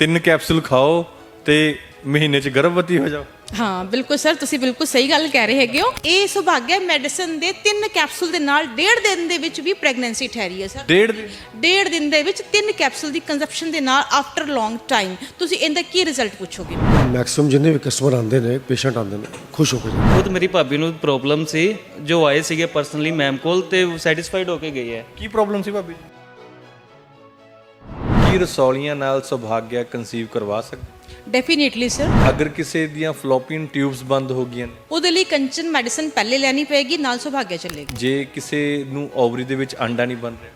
ਤਿੰਨ ਕੈਪਸੂਲ ਖਾਓ ਤੇ ਮਹੀਨੇ 'ਚ ਗਰਭਵਤੀ ਹੋ ਜਾਓ। ਹਾਂ ਬਿਲਕੁਲ ਸਰ ਤੁਸੀਂ ਬਿਲਕੁਲ ਸਹੀ ਗੱਲ ਕਹਿ ਰਹੇ ਹੈਗੇ ਹੋ। ਇਹ ਸੁਭਾਗਿਆ ਮੈਡੀਸਨ ਦੇ ਤਿੰਨ ਕੈਪਸੂਲ ਦੇ ਨਾਲ ਡੇਢ ਦਿਨ ਦੇ ਵਿੱਚ ਵੀ ਪ੍ਰੈਗਨੈਂਸੀ ਠਹਿਰੀ ਹੈ ਸਰ। ਡੇਢ ਦਿਨ? ਡੇਢ ਦਿਨ ਦੇ ਵਿੱਚ ਤਿੰਨ ਕੈਪਸੂਲ ਦੀ ਕੰਜ਼ੰਪਸ਼ਨ ਦੇ ਨਾਲ ਆਫਟਰ ਲੌਂਗ ਟਾਈਮ ਤੁਸੀਂ ਇਹਦਾ ਕੀ ਰਿਜ਼ਲਟ ਪੁੱਛੋਗੇ? ਮੈਕਸਿਮਮ ਜਿੰਨੇ ਵੀ ਕਸਟਮਰ ਆਉਂਦੇ ਨੇ ਪੇਸ਼ੈਂਟ ਆਉਂਦੇ ਨੇ ਖੁਸ਼ ਹੋ ਕੇ ਜਾਂਦੇ ਖੁਦ ਮੇਰੀ ਭਾਬੀ ਨੂੰ ਪ੍ਰੋਬਲਮ ਸੀ ਜੋ ਆਏ ਸੀਗੇ ਪਰਸਨਲੀ ਮੈਮ ਕੋਲ ਤੇ ਸੈਟੀਸਫਾਈਡ ਹੋ ਕੇ ਗਈ ਹੈ। ਕੀ ਪ੍ਰੋਬਲਮ ਸੀ ਭਾਬੀ? ਕੀ ਰਸੌਲੀਆਂ ਨਾਲ ਸੁਭਾਗਿਆ ਕਨਸੀਵ ਕਰਵਾ ਸਕਦੇ? ਡੈਫੀਨੇਟਲੀ ਸਰ ਅਗਰ ਕਿਸੇ ਦੀਆਂ ਫਲੋਪੀਨ ਟਿਊਬਸ ਬੰਦ ਹੋ ਗਈਆਂ ਨੇ, ਉਹਦੇ ਲਈ ਕੰਚਨ ਮੈਡੀਸਨ ਪਹਿਲੇ ਲੈਣੀ ਪਏਗੀ ਨਾਲ ਸੁਭਾਗਿਆ ਚੱਲੇਗੀ। ਜੇ ਕਿਸੇ ਨੂੰ ਓਵਰੀ ਦੇ ਵਿੱਚ ਅੰਡਾ ਨਹੀਂ ਬਣ ਰਿਹਾ?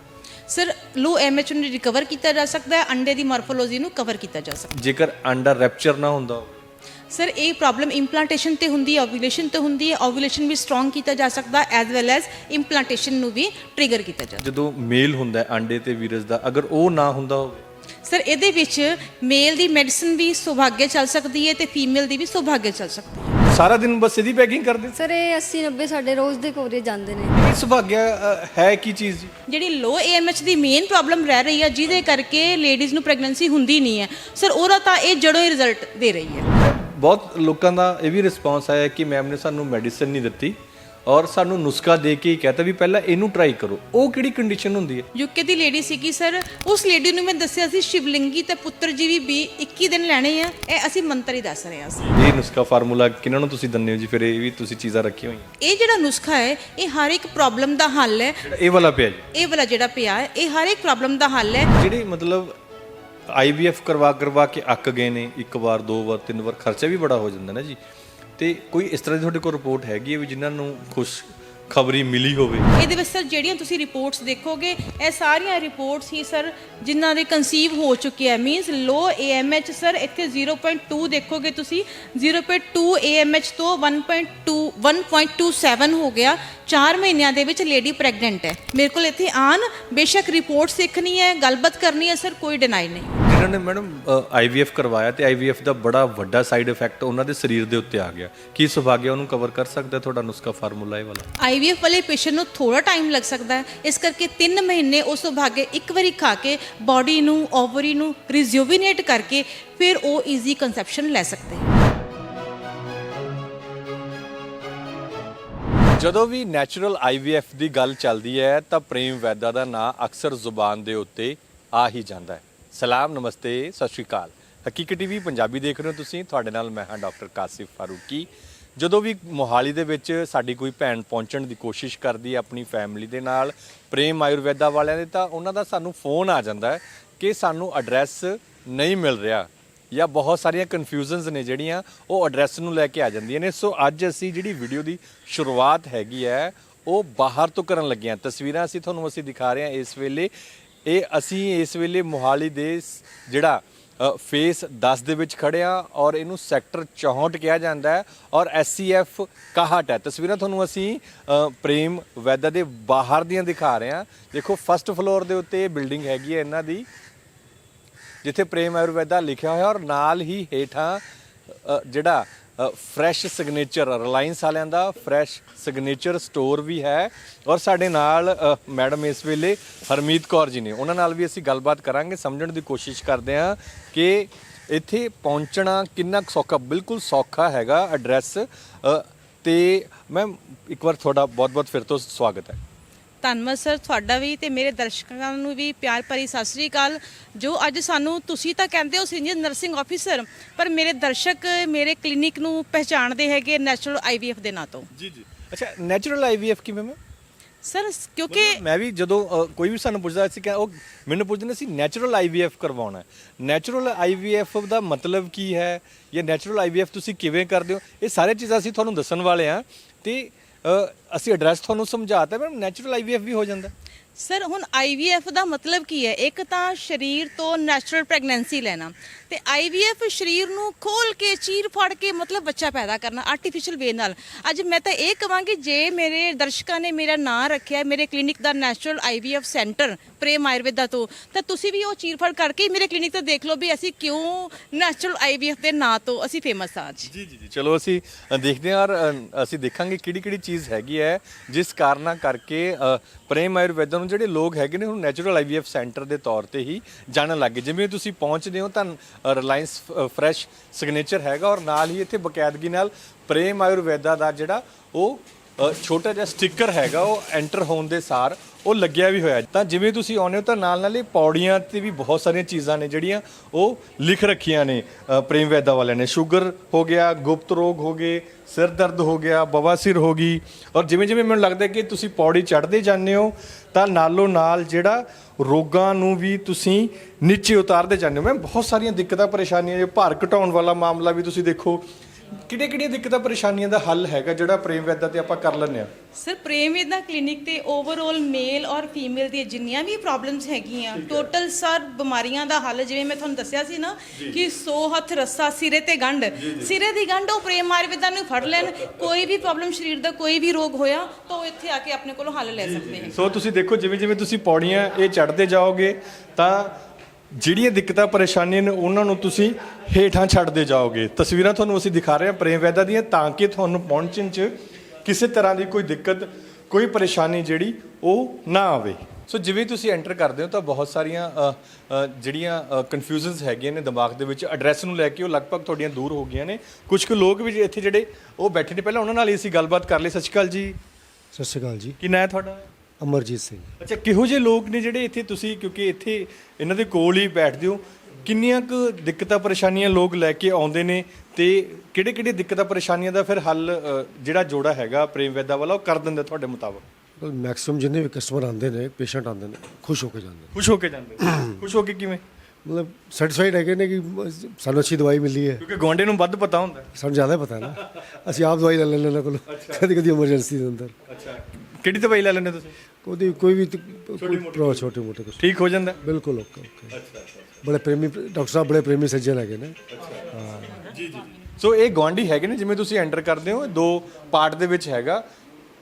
ਸਰ ਲੋ ਐਮਐਚ ਨੂੰ ਰਿਕਵਰ ਕੀਤਾ ਜਾ ਸਕਦਾ ਹੈ ਅੰਡੇ ਦੀ ਮਾਰਫੋਲੋਜੀ ਨੂੰ ਕਵਰ ਕੀਤਾ ਜਾ ਸਕਦਾ ਜੇਕਰ ਅੰਡਾ ਰੈਪਚਰ ਨਾ ਹੁੰਦਾ ਹੋਵੇ? ਸਰ ਇਹ ਪ੍ਰੋਬਲਮ ਇੰਪਲਾਂਟੇਸ਼ਨ ਤੇ ਹੁੰਦੀ ਹੈ ਓਵੂਲੇਸ਼ਨ ਤੇ ਹੁੰਦੀ ਹੈ ਓਵੂਲੇਸ਼ਨ ਵੀ ਸਟਰੋਂਗ ਕੀਤਾ ਜਾ ਸਕਦਾ ਐਜ਼ ਵੈਲ ਐਜ਼ ਇੰਪਲਾਂਟੇਸ਼ਨ ਨੂੰ ਵੀ ਟ੍ਰਿਗਰ ਕੀਤਾ ਜਾ ਜਦੋਂ ਮੇਲ ਹੁੰਦਾ ਹੈ ਅੰਡੇ ਤੇ ਵੀਰਸ ਦਾ ਅਗਰ ਉਹ ਨਾ ਹੁੰਦਾ ਹੋਵੇ? ਸਰ ਇਹਦੇ ਵਿੱਚ ਮੇਲ ਦੀ ਮੈਡੀਸਨ ਵੀ ਸੁਭਾਗਿਆ ਚੱਲ ਸਕਦੀ ਹੈ ਤੇ ਫੀਮੇਲ ਦੀ ਵੀ ਸੁਭਾਗਿਆ ਚੱਲ ਸਕਦੀ ਹੈ। ਸਾਰਾ ਦਿਨ ਬਸ ਇਹਦੀ ਪੈਕਿੰਗ ਕਰਦੇ? ਸਰ ਇਹ 80 90 ਸਾਡੇ ਰੋਜ਼ ਦੇ ਕੋਰੀਅਰ ਜਾਂਦੇ ਨੇ। ਇਹ ਸੁਭਾਗਿਆ ਅ, ਹੈ ਕੀ ਚੀਜ਼ ਜੀ? ਜਿਹੜੀ ਲੋ ਏਐਮਐਚ ਦੀ ਮੇਨ ਪ੍ਰੋਬਲਮ ਰਹਿ ਰਹੀ ਹੈ ਜਿਹਦੇ ਕਰਕੇ ਲੇਡੀਜ਼ ਨੂੰ ਪ੍ਰੈਗਨੈਂਸੀ ਹੁੰਦੀ ਨਹੀਂ ਹੈ। ਸਰ ਉਹਦਾ ਤਾਂ ਇਹ ਜੜੋਂ ਹੀ ਰਿਜ਼ਲਟ ਦੇ ਰਹੀ ਹੈ। ਬਹੁਤ ਲੋਕਾਂ ਦਾ ਇਹ ਵੀ ਰਿਸਪਾਂਸ ਆਇਆ ਕਿ ਮੈਮ ਨੇ ਸਾਨੂੰ ਮੈਡੀਸਿਨ ਨਹੀਂ ਦਿੱਤੀ। ਔਰ ਸਾਨੂੰ ਨੁਸਖਾ ਦੇ ਕੇ ਹੀ ਕਹਤਾ ਵੀ ਪਹਿਲਾਂ ਇਹਨੂੰ ਟਰਾਈ ਕਰੋ। ਉਹ ਕਿਹੜੀ ਕੰਡੀਸ਼ਨ ਹੁੰਦੀ ਹੈ? ਯੂਕੇ ਦੀ ਲੇਡੀ ਸੀਗੀ ਸਰ ਉਸ ਲੇਡੀ ਨੂੰ ਮੈਂ ਦੱਸਿਆ ਸੀ ਸ਼ਿਵਲਿੰਗੀ ਤੇ ਪੁੱਤਰ ਜੀ ਵੀ ਵੀ 21 ਦਿਨ ਲੈਣੇ ਆ। ਇਹ ਅਸੀਂ ਮੰਤਰ ਹੀ ਦੱਸ ਰਹੇ ਹਾਂ ਅਸੀਂ ਇਹ ਨੁਸਖਾ ਫਾਰਮੂਲਾ ਕਿਹਨਾਂ ਨੂੰ ਤੁਸੀਂ ਦਿੰਦੇ ਹੋ ਜੀ? ਫਿਰ ਇਹ ਵੀ ਤੁਸੀਂ ਚੀਜ਼ਾਂ ਰੱਖੀਆਂ ਹੋਈਆਂ। ਇਹ ਜਿਹੜਾ ਨੁਸਖਾ ਹੈ ਇਹ ਹਰ ਇੱਕ ਪ੍ਰੋਬਲਮ ਦਾ ਹੱਲ ਹੈ। ਇਹ ਵਾਲਾ ਪਿਆ ਜੀ। ਇਹ ਵਾਲਾ ਜਿਹੜਾ ਪਿਆ ਹੈ ਇਹ ਹਰ ਇੱਕ ਪ੍ਰੋਬਲਮ ਦਾ ਹੱਲ ਹੈ। ਜਿਹੜੇ ਮਤਲਬ ਆਈਵੀਐਫ ਕਰਵਾ ਕਰਵਾ ਕੇ ਅੱਕ ਗਏ ਨੇ ਇੱਕ ਵਾਰ ਦੋ ਵਾਰ ਤਿੰਨ ਵਾਰ ਖਰਚਾ ਵੀ ਬੜਾ ਹੋ ਜਾਂਦਾ ਨਾ ਜੀ। ਤੇ ਕੋਈ ਇਸ ਤਰ੍ਹਾਂ ਦੀ ਤੁਹਾਡੇ ਕੋਲ ਰਿਪੋਰਟ ਹੈਗੀ ਹੈ ਵੀ ਜਿਨ੍ਹਾਂ ਨੂੰ ਖੁਸ਼ ਖਬਰੀ ਮਿਲੀ ਹੋਵੇ? ਇਹਦੇ ਵਿੱਚ ਸਰ ਜਿਹੜੀਆਂ ਤੁਸੀਂ ਰਿਪੋਰਟਸ ਦੇਖੋਗੇ, ਇਹ ਸਾਰੀਆਂ ਰਿਪੋਰਟਸ ਹੀ ਸਰ ਜਿਨ੍ਹਾਂ ਦੇ ਕਨਸੀਵ ਹੋ ਚੁੱਕੇ ਆ। ਮੀਨਸ ਲੋ ਏਐਮਐਚ ਸਰ ਇੱਥੇ 0.2 ਦੇਖੋਗੇ ਤੁਸੀਂ 0.2 ਏਐਮਐਚ ਤੋਂ 1.2 1.27 ਹੋ ਗਿਆ। 4 ਮਹੀਨਿਆਂ ਦੇ ਵਿੱਚ ਲੇਡੀ ਪ੍ਰੈਗਨੈਂਟ ਹੈ। ਮੇਰੇ ਕੋਲ ਇੱਥੇ ਆਣ ਬੇਸ਼ੱਕ ਰਿਪੋਰਟਸ ਦੇਖਣੀ ਹੈ, ਗੱਲਬਾਤ ਕਰਨੀ ਹੈ, ਸਰ ਕੋਈ ਡਿਨਾਈ ਨਹੀਂ। ਜਿਨ੍ਹਾਂ ਨੇ ਮੈਡਮ ਆਈਵੀਐਫ ਕਰਵਾਇਆ ਤੇ ਆਈਵੀਐਫ ਦਾ ਬੜਾ ਵੱਡਾ ਸਾਈਡ ਇਫੈਕਟ ਉਹਨਾਂ ਦੇ ਸਰੀਰ ਦੇ ਉੱਤੇ ਆ ਗਿਆ। ਕੀ ਸੁਭਾਗਿਆ ਉਹਨੂੰ ਕਵਰ ਕਰ ਸਕਦਾ ਤੁਹਾਡਾ ਨੁਸਖਾ ਫਾਰਮੂਲਾ ਇਹ ਵਾਲਾ? ਆਈਵੀਐਫ ਵਾਲੇ ਪੇਸ਼ੈਂਟ ਨੂੰ ਥੋੜਾ ਟਾਈਮ ਲੱਗ ਸਕਦਾ ਹੈ। ਇਸ ਕਰਕੇ 3 ਮਹੀਨੇ ਉਸ ਤੋਂ ਭਾਗੇ ਇੱਕ ਵਾਰੀ ਖਾ ਕੇ ਬਾਡੀ ਨੂੰ ਓਵਰੀ ਨੂੰ ਰਿਜ਼ੂਵਿਨੇਟ ਕਰਕੇ ਫਿਰ ਉਹ ਈਜ਼ੀ ਕਨਸੈਪਸ਼ਨ ਲੈ ਸਕਦੇ ਹੈ। ਜਦੋਂ ਵੀ ਨੈਚੁਰਲ ਆਈਵੀਐਫ ਦੀ ਗੱਲ ਚੱਲਦੀ ਹੈ ਤਾਂ ਪ੍ਰੇਮ ਵੈਦਾ ਦਾ ਨਾਂ ਅਕਸਰ ਜ਼ੁਬਾਨ ਦੇ ਉੱਤੇ ਆ ਹੀ ਜਾਂਦਾ ਹੈ। ਸਲਾਮ, ਨਮਸਤੇ, ਸਤਿ ਸ਼੍ਰੀ ਅਕਾਲ। ਹਕੀਕਤ ਟੀਵੀ ਪੰਜਾਬੀ ਦੇਖ ਰਹੇ ਹੋ ਤੁਸੀਂ। ਤੁਹਾਡੇ ਨਾਲ ਮੈਂ ਹਾਂ ਡਾਕਟਰ ਕਾਸਿਫ ਫਾਰੂਕੀ। ਜਦੋਂ ਵੀ ਮੋਹਾਲੀ ਦੇ ਵਿੱਚ ਸਾਡੀ ਕੋਈ ਭੈਣ ਪਹੁੰਚਣ ਦੀ ਕੋਸ਼ਿਸ਼ ਕਰਦੀ ਹੈ ਆਪਣੀ ਫੈਮਿਲੀ ਦੇ ਨਾਲ, ਪ੍ਰੇਮ ਆਯੁਰਵੈਦਾ ਵਾਲਿਆਂ ਦੇ, ਤਾਂ ਉਹਨਾਂ ਦਾ ਸਾਨੂੰ ਫੋਨ ਆ ਜਾਂਦਾ ਹੈ ਕਿ ਸਾਨੂੰ ਐਡਰੈਸ ਨਹੀਂ ਮਿਲ ਰਿਹਾ ਜਾਂ ਬਹੁਤ ਸਾਰੀਆਂ ਕਨਫਿਊਜ਼ਨਸ ਨੇ ਜਿਹੜੀਆਂ ਉਹ ਐਡਰੈਸ ਨੂੰ ਲੈ ਕੇ ਆ ਜਾਂਦੀਆਂ ਨੇ। ਸੋ ਅੱਜ ਅਸੀਂ ਜਿਹੜੀ ਵੀਡੀਓ ਦੀ ਸ਼ੁਰੂਆਤ ਹੈਗੀ ਹੈ, ਉਹ ਬਾਹਰ ਤੋਂ ਕਰਨ ਲੱਗੇ ਹਾਂ ਤਸਵੀਰਾਂ ਅਸੀਂ ਤੁਹਾਨੂੰ ਅਸੀਂ ਦਿਖਾ ਰਹੇ ਹਾਂ ਇਸ ਵੇਲੇ। ਇਹ ਅਸੀਂ ਇਸ ਵੇਲੇ ਮੋਹਾਲੀ ਦੇ ਜਿਹੜਾ ਫੇਸ 10 ਦੇ ਵਿੱਚ ਖੜੇ ਹਾਂ ਔਰ ਇਹਨੂੰ ਸੈਕਟਰ 64 ਕਿਹਾ ਜਾਂਦਾ ਹੈ ਔਰ ਐਸਸੀਐਫ 61 ਹੈ। ਤਸਵੀਰਾਂ ਤੁਹਾਨੂੰ ਅਸੀਂ ਪ੍ਰੇਮ ਵੈਦਾ ਦੇ ਬਾਹਰ ਦੀਆਂ ਦਿਖਾ ਰਹੇ ਹਾਂ। ਦੇਖੋ ਫਸਟ ਫਲੋਰ ਦੇ ਉੱਤੇ ਇਹ ਬਿਲਡਿੰਗ ਹੈਗੀ ਹੈ ਇਹਨਾਂ ਦੀ, ਜਿੱਥੇ ਪ੍ਰੇਮ ਆਯੁਰਵੈਦਾ ਲਿਖਿਆ ਹੋਇਆ ਔਰ ਨਾਲ ਹੀ ਹੇਠਾਂ ਜਿਹੜਾ ਫਰੈਸ਼ ਸਿਗਨੇਚਰ ਰਿਲਾਇੰਸ ਵਾਲਿਆਂ ਦਾ ਫਰੈਸ਼ ਸਿਗਨੇਚਰ ਸਟੋਰ ਵੀ ਹੈ। ਔਰ ਸਾਡੇ ਨਾਲ ਮੈਡਮ ਇਸ ਵੇਲੇ ਹਰਮੀਤ ਕੌਰ ਜੀ ਨੇ। ਉਹਨਾਂ ਨਾਲ ਵੀ ਅਸੀਂ ਗੱਲਬਾਤ ਕਰਾਂਗੇ, ਸਮਝਣ ਦੀ ਕੋਸ਼ਿਸ਼ ਕਰਦੇ ਹਾਂ ਕਿ ਇੱਥੇ ਪਹੁੰਚਣਾ ਕਿੰਨਾ ਕੁ ਸੌਖਾ, ਬਿਲਕੁਲ ਸੌਖਾ ਹੈਗਾ ਐਡਰੈਸ ਤੇ ਮੈਮ, ਇੱਕ ਵਾਰ ਤੁਹਾਡਾ ਬਹੁਤ-ਬਹੁਤ ਫਿਰ ਤੋਂ ਸਵਾਗਤ ਹੈ। ਧੰਨਵਾਦ ਸਰ ਤੁਹਾਡਾ ਵੀ ਤੇ ਮੇਰੇ ਦਰਸ਼ਕਾਂ ਨੂੰ ਵੀ ਪਿਆਰ ਭਰੀ ਸਤਿ ਸ੍ਰੀ ਅਕਾਲ। ਜੋ ਅੱਜ ਸਾਨੂੰ ਤੁਸੀਂ ਤਾਂ ਕਹਿੰਦੇ ਹੋ ਸੀਨੀਅਰ ਨਰਸਿੰਗ ਆਫੀਸਰ ਪਰ ਮੇਰੇ ਦਰਸ਼ਕ ਮੇਰੇ ਕਲੀਨਿਕ ਨੂੰ ਪਹਿਚਾਣਦੇ ਹੈਗੇ ਨੈਚੁਰਲ ਆਈਵੀਐਫ ਦੇ ਨਾਂ ਤੋਂ। ਜੀ ਜੀ। ਅੱਛਾ ਨੈਚੁਰਲ ਆਈਵੀਐਫ ਕਿਵੇਂ ਮੈਮ? ਸਰ ਕਿਉਂਕਿ ਮੈਂ ਵੀ ਜਦੋਂ ਕੋਈ ਵੀ ਸਾਨੂੰ ਪੁੱਛਦਾ ਸੀ ਕਿ ਉਹ ਮੈਨੂੰ ਪੁੱਛਦੇ ਸੀ ਨੈਚੁਰਲ ਆਈਵੀਐਫ ਕਰਵਾਉਣਾ ਹੈ। ਨੈਚੁਰਲ ਆਈਵੀਐਫ ਦਾ ਮਤਲਬ ਕੀ ਹੈ ਜਾਂ ਨੈਚੁਰਲ ਆਈਵੀਐਫ ਤੁਸੀਂ ਕਿਵੇਂ ਕਰਦੇ ਹੋ? ਇਹ ਸਾਰੇ ਚੀਜ਼ਾਂ ਅਸੀਂ ਤੁਹਾਨੂੰ ਦੱਸਣ ਵਾਲੇ ਹਾਂ। ਤੇ ਅਸੀਂ ਐਡਰੈਸ ਤੁਹਾਨੂੰ ਸਮਝਾਤਾ ਮੈਮ ਨੈਚੁਰਲ ਆਈਵੀਐਫ ਵੀ ਹੋ ਜਾਂਦਾ। ਸਰ ਹੁਣ ਆਈਵੀਐਫ ਦਾ ਮਤਲਬ ਕੀ ਹੈ? ਇੱਕ ਤਾਂ ਸਰੀਰ ਤੋਂ ਨੈਚੁਰਲ ਪ੍ਰੈਗਨੈਂਸੀ ਲੈਣਾ ਤੇ ਆਈਵੀਐਫ ਸਰੀਰ ਨੂੰ ਖੋਲ ਕੇ ਚੀਰ ਫੜ ਕੇ ਮਤਲਬ ਬੱਚਾ ਪੈਦਾ ਕਰਨਾ ਆਰਟੀਫੀਸ਼ੀਅਲ ਵੇ ਨਾਲ। ਅੱਜ ਮੈਂ ਤਾਂ ਇਹ ਕਵਾਂਗੀ ਜੇ ਮੇਰੇ ਦਰਸ਼ਕਾਂ ਨੇ ਮੇਰਾ ਨਾਂ ਰੱਖਿਆ ਮੇਰੇ ਕਲੀਨਿਕ ਦਾ natural IVF centre Prem Ayurveda ਤੋਂ ਤਾਂ ਤੁਸੀਂ ਵੀ ਉਹ ਚੀਰਫੜ ਕਰਕੇ ਮੇਰੇ ਕਲੀਨਿਕ ਤੇ ਦੇਖ ਲਓ ਵੀ ਅਸੀਂ ਕਿਉਂ ਨੈਚੁਰਲ ਆਈਵੀਐਫ ਦੇ ਨਾਂ ਤੋਂ ਅਸੀਂ ਫੇਮਸ ਆ ਅੱਜ। ਜੀ ਜੀ ਜੀ ਚਲੋ ਅਸੀਂ ਦੇਖਦੇ ਹਾਂ ਔਰ ਅਸੀਂ ਦੇਖਾਂਗੇ ਕਿਹੜੀ ਕਿਹੜੀ ਚੀਜ਼ ਹੈਗੀ ਹੈ ਜਿਸ ਕਾਰਨਾਂ ਕਰਕੇ ਪ੍ਰੇਮ ਆਯੁਰਵੇਦਾ ਨੂੰ ਜਿਹੜੇ ਲੋਕ ਹੈਗੇ ਨੇ, ਹੁਣ ਨੈਚੁਰਲ ਆਈਵੀਐਫ ਸੈਂਟਰ ਦੇ ਤੌਰ ਤੇ ਹੀ ਜਾਣਨ ਲੱਗੇ ਜਿਵੇਂ ਤੁਸੀਂ ਪਹੁੰਚਦੇ ਹੋ, ਤਾਂ ਰਿਲਾਇੰਸ ਫਰੈਸ਼ ਸਿਗਨੇਚਰ ਹੈਗਾ ਔਰ ਨਾਲ ਹੀ ਇੱਥੇ ਬਕਾਇਦਗੀ ਨਾਲ ਪ੍ਰੇਮ ਆਯੁਰਵੇਦਾ ਦਾ ਜਿਹੜਾ ਉਹ ਛੋਟਾ ਜਿਹਾ ਸਟicker ਹੈਗਾ, ਉਹ ਐਂਟਰ ਹੋਣ ਦੇ ਸਾਰ ਉਹ ਲੱਗਿਆ ਵੀ ਹੋਇਆ। ਤਾਂ ਜਿਵੇਂ ਤੁਸੀਂ ਆਉਂਦੇ ਹੋ, ਤਾਂ ਨਾਲ ਨਾਲ ਇਹ ਪੌੜੀਆਂ ਤੇ ਵੀ ਬਹੁਤ ਸਾਰੀਆਂ ਚੀਜ਼ਾਂ ਨੇ ਜਿਹੜੀਆਂ ਉਹ ਲਿਖ ਰੱਖੀਆਂ ਨੇ ਪ੍ਰੇਮ ਵੈਦਾ ਵਾਲਿਆਂ ਨੇ। ਸ਼ੂਗਰ ਹੋ ਗਿਆ, ਗੁਪਤ ਰੋਗ ਹੋ ਗਏ, ਸਿਰ ਦਰਦ ਹੋ ਗਿਆ ਬਵਾਸੀਰ ਹੋ ਗਈ। ਔਰ ਜਿਵੇਂ ਜਿਵੇਂ ਮੈਨੂੰ ਲੱਗਦਾ ਕਿ ਤੁਸੀਂ ਪੌੜੀ ਚੜ੍ਹਦੇ ਜਾਂਦੇ ਹੋ, ਤਾਂ ਨਾਲੋਂ ਨਾਲ ਜਿਹੜਾ ਰੋਗਾਂ ਨੂੰ ਵੀ ਤੁਸੀਂ ਨੀਚੇ ਉਤਾਰਦੇ ਜਾਂਦੇ ਹੋ। ਮੈਂ ਬਹੁਤ ਸਾਰੀਆਂ ਦਿੱਕਤਾਂ, ਪਰੇਸ਼ਾਨੀਆਂ, ਜੇ ਭਾਰ ਘਟਾਉਣ ਵਾਲਾ ਮਾਮਲਾ ਵੀ ਤੁਸੀਂ ਦੇਖੋ ਕਿਹੜੇ ਕਿਹੜੀਆਂ ਦਿੱਕਤਾਂ ਪਰੇਸ਼ਾਨੀਆਂ ਦਾ ਹੱਲ ਹੈਗਾ ਜਿਹੜਾ ਪ੍ਰੇਮ ਵੈਦਾ ਤੇ ਆਪਾਂ ਕਰ ਲੈਂਦੇ ਆ ਸਰ ਪ੍ਰੇਮ ਵੇਦਾ ਕਲੀਨਿਕ ਤੇ ਓਵਰਆਲ ਮੇਲ ਔਰ ਫੀਮੇਲ ਦੀਆਂ ਜਿੰਨੀਆਂ ਵੀ ਪ੍ਰੋਬਲਮਸ ਹੈਗੀਆਂ ਟੋਟਲ ਸਰ ਬਿਮਾਰੀਆਂ ਦਾ ਹੱਲ ਜਿਵੇਂ ਮੈਂ ਤੁਹਾਨੂੰ ਦੱਸਿਆ ਸੀ ਨਾ ਕਿ 100 ਹੱਥ ਰੱਸਾ ਸਿਰੇ ਤੇ ਗੰਢ ਸਿਰੇ ਦੀ ਗੰਢ ਉਹ ਪ੍ਰੇਮ ਆਯੁਰਵੇਦਾ ਨੂੰ ਫੜ ਲੈਣ ਕੋਈ ਵੀ ਪ੍ਰੋਬਲਮ ਸਰੀਰ ਦਾ ਕੋਈ ਵੀ ਰੋਗ ਹੋਇਆ ਤਾਂ ਉਹ ਇੱਥੇ ਆ ਕੇ ਆਪਣੇ ਕੋਲੋਂ ਹੱਲ ਲੈ ਸਕਦੇ ਹਨ ਸੋ ਤੁਸੀਂ ਦੇਖੋ ਜਿਵੇਂ ਜਿਵੇਂ ਤੁਸੀਂ ਪੌੜੀਆਂ ਇਹ ਚੜ੍ਹਦੇ ਜਾਓਗੇ ਤਾਂ ਜਿਹੜੀਆਂ ਦਿੱਕਤਾਂ ਪਰੇਸ਼ਾਨੀਆਂ ਨੇ ਉਹਨਾਂ ਨੂੰ ਤੁਸੀਂ ਹੇਠਾਂ ਛੱਡਦੇ ਜਾਓਗੇ। ਤਸਵੀਰਾਂ ਤੁਹਾਨੂੰ ਅਸੀਂ ਦਿਖਾ ਰਹੇ ਹਾਂ ਪ੍ਰੇਮ ਵੈਦਾ ਦੀਆਂ ਤਾਂ ਕਿ ਤੁਹਾਨੂੰ ਪਹੁੰਚਣ 'ਚ ਕਿਸੇ ਤਰ੍ਹਾਂ ਦੀ ਕੋਈ ਦਿੱਕਤ ਕੋਈ ਪਰੇਸ਼ਾਨੀ ਜਿਹੜੀ ਉਹ ਨਾ ਆਵੇ। ਸੋ ਜਿਵੇਂ ਤੁਸੀਂ ਐਂਟਰ ਕਰਦੇ ਹੋ ਤਾਂ ਬਹੁਤ ਸਾਰੀਆਂ ਜਿਹੜੀਆਂ ਕਨਫਿਊਜ਼ਨਸ ਹੈਗੀਆਂ ਨੇ ਦਿਮਾਗ ਦੇ ਵਿੱਚ। ਐਡਰੈਸ ਨੂੰ ਲੈ ਕੇ ਉਹ ਲਗਭਗ ਤੁਹਾਡੀਆਂ ਦੂਰ ਹੋ ਗਈਆਂ ਨੇ। ਕੁਝ ਕੁ ਲੋਕ ਵੀ ਇੱਥੇ ਜਿਹੜੇ ਉਹ ਬੈਠੇ ਨੇ ਪਹਿਲਾਂ ਉਹਨਾਂ ਨਾਲ ਹੀ ਅਸੀਂ ਗੱਲਬਾਤ ਕਰ ਲਈ। ਸਤਿ ਸ਼੍ਰੀ ਅਕਾਲ ਜੀ। ਸਤਿ ਸ਼੍ਰੀ ਅਕਾਲ ਜੀ। ਕੀ ਨਾਂ ਹੈ ਤੁਹਾਡਾ? ਅਮਰਜੀਤ ਸਿੰਘ। ਅੱਛਾ ਕਿਹੋ ਜਿਹੇ ਲੋਕ ਨੇ ਜਿਹੜੇ ਇੱਥੇ ਤੁਸੀਂ ਕਿਉਂਕਿ ਇੱਥੇ ਇਹਨਾਂ ਦੇ ਕੋਲ ਹੀ ਬੈਠਦੇ ਹੋ ਕਿੰਨੀਆਂ ਕੁ ਦਿੱਕਤਾਂ ਪਰੇਸ਼ਾਨੀਆਂ ਲੋਕ ਲੈ ਕੇ ਆਉਂਦੇ ਨੇ ਤੇ ਕਿਹੜੇ ਕਿਹੜੇ ਦਿੱਕਤਾਂ ਪਰੇਸ਼ਾਨੀਆਂ ਦਾ ਫਿਰ ਹੱਲ ਅ, ਜਿਹੜਾ ਜੋੜਾ ਹੈਗਾ ਪ੍ਰੇਮ ਵੈਦਾ ਵਾਲਾ ਉਹ ਕਰ ਦਿੰਦਾ ਤੁਹਾਡੇ ਮੁਤਾਬਕ? ਮੈਕਸਿਮਮ ਜਿੰਨੇ ਵੀ ਕਸਟਮਰ ਆਉਂਦੇ ਨੇ ਪੇਸ਼ੈਂਟ ਆਉਂਦੇ ਨੇ ਖੁਸ਼ ਹੋ ਕੇ ਜਾਂਦੇ ਨੇ। ਖੁਸ਼ ਹੋ ਕੇ ਜਾਂਦੇ ਖੁਸ਼ ਹੋ ਕੇ ਕਿਵੇਂ? ਮਤਲਬ ਸੈਟੀਸਫਾਈਡ ਹੈਗੇ ਨੇ ਕਿ ਸਾਨੂੰ ਅੱਛੀ ਦਵਾਈ ਮਿਲੀ ਹੈ। ਕਿਉਂਕਿ ਗਵਾਂਡੇ ਨੂੰ ਵੱਧ ਪਤਾ ਹੁੰਦਾ। ਸਾਨੂੰ ਜ਼ਿਆਦਾ ਪਤਾ ਹੈ ਨਾ। ਅਸੀਂ ਆਪ ਦਵਾਈ ਲੈ ਲੈਂਦੇ ਉਹਨਾਂ ਕੋਲ। ਕਦੀ ਕਦੀ ਐਮਰਜੈਂਸੀ ਦੇ ਅੰਦਰ। ਅੱਛਾ। ਕਿਹੜੀ ਦਵਾਈ ਲੈ ਲੈਂਦੇ ਤੁਸੀਂ? ਉਹਦੀ ਕੋਈ ਵੀ ਕੋਈ ਛੋਟੇ ਮੋਟੇ ਕੁਛ। ਠੀਕ ਹੋ ਜਾਂਦਾ? ਬਿਲਕੁਲ ਓਕੇ ਓਕੇ। ਬੜੇ ਪ੍ਰੇਮੀ ਡਾਕਟਰ ਸਾਹਿਬ ਬੜੇ ਪ੍ਰੇਮੀ ਸੱਜਣ ਹੈਗੇ ਨੇ। ਸੋ ਇਹ ਗਵਾਂਢੀ ਹੈਗੇ ਨੇ ਜਿਵੇਂ ਤੁਸੀਂ ਐਂਟਰ ਕਰਦੇ ਹੋ ਇਹ ਦੋ ਪਾਰਟ ਦੇ ਵਿੱਚ ਹੈਗਾ।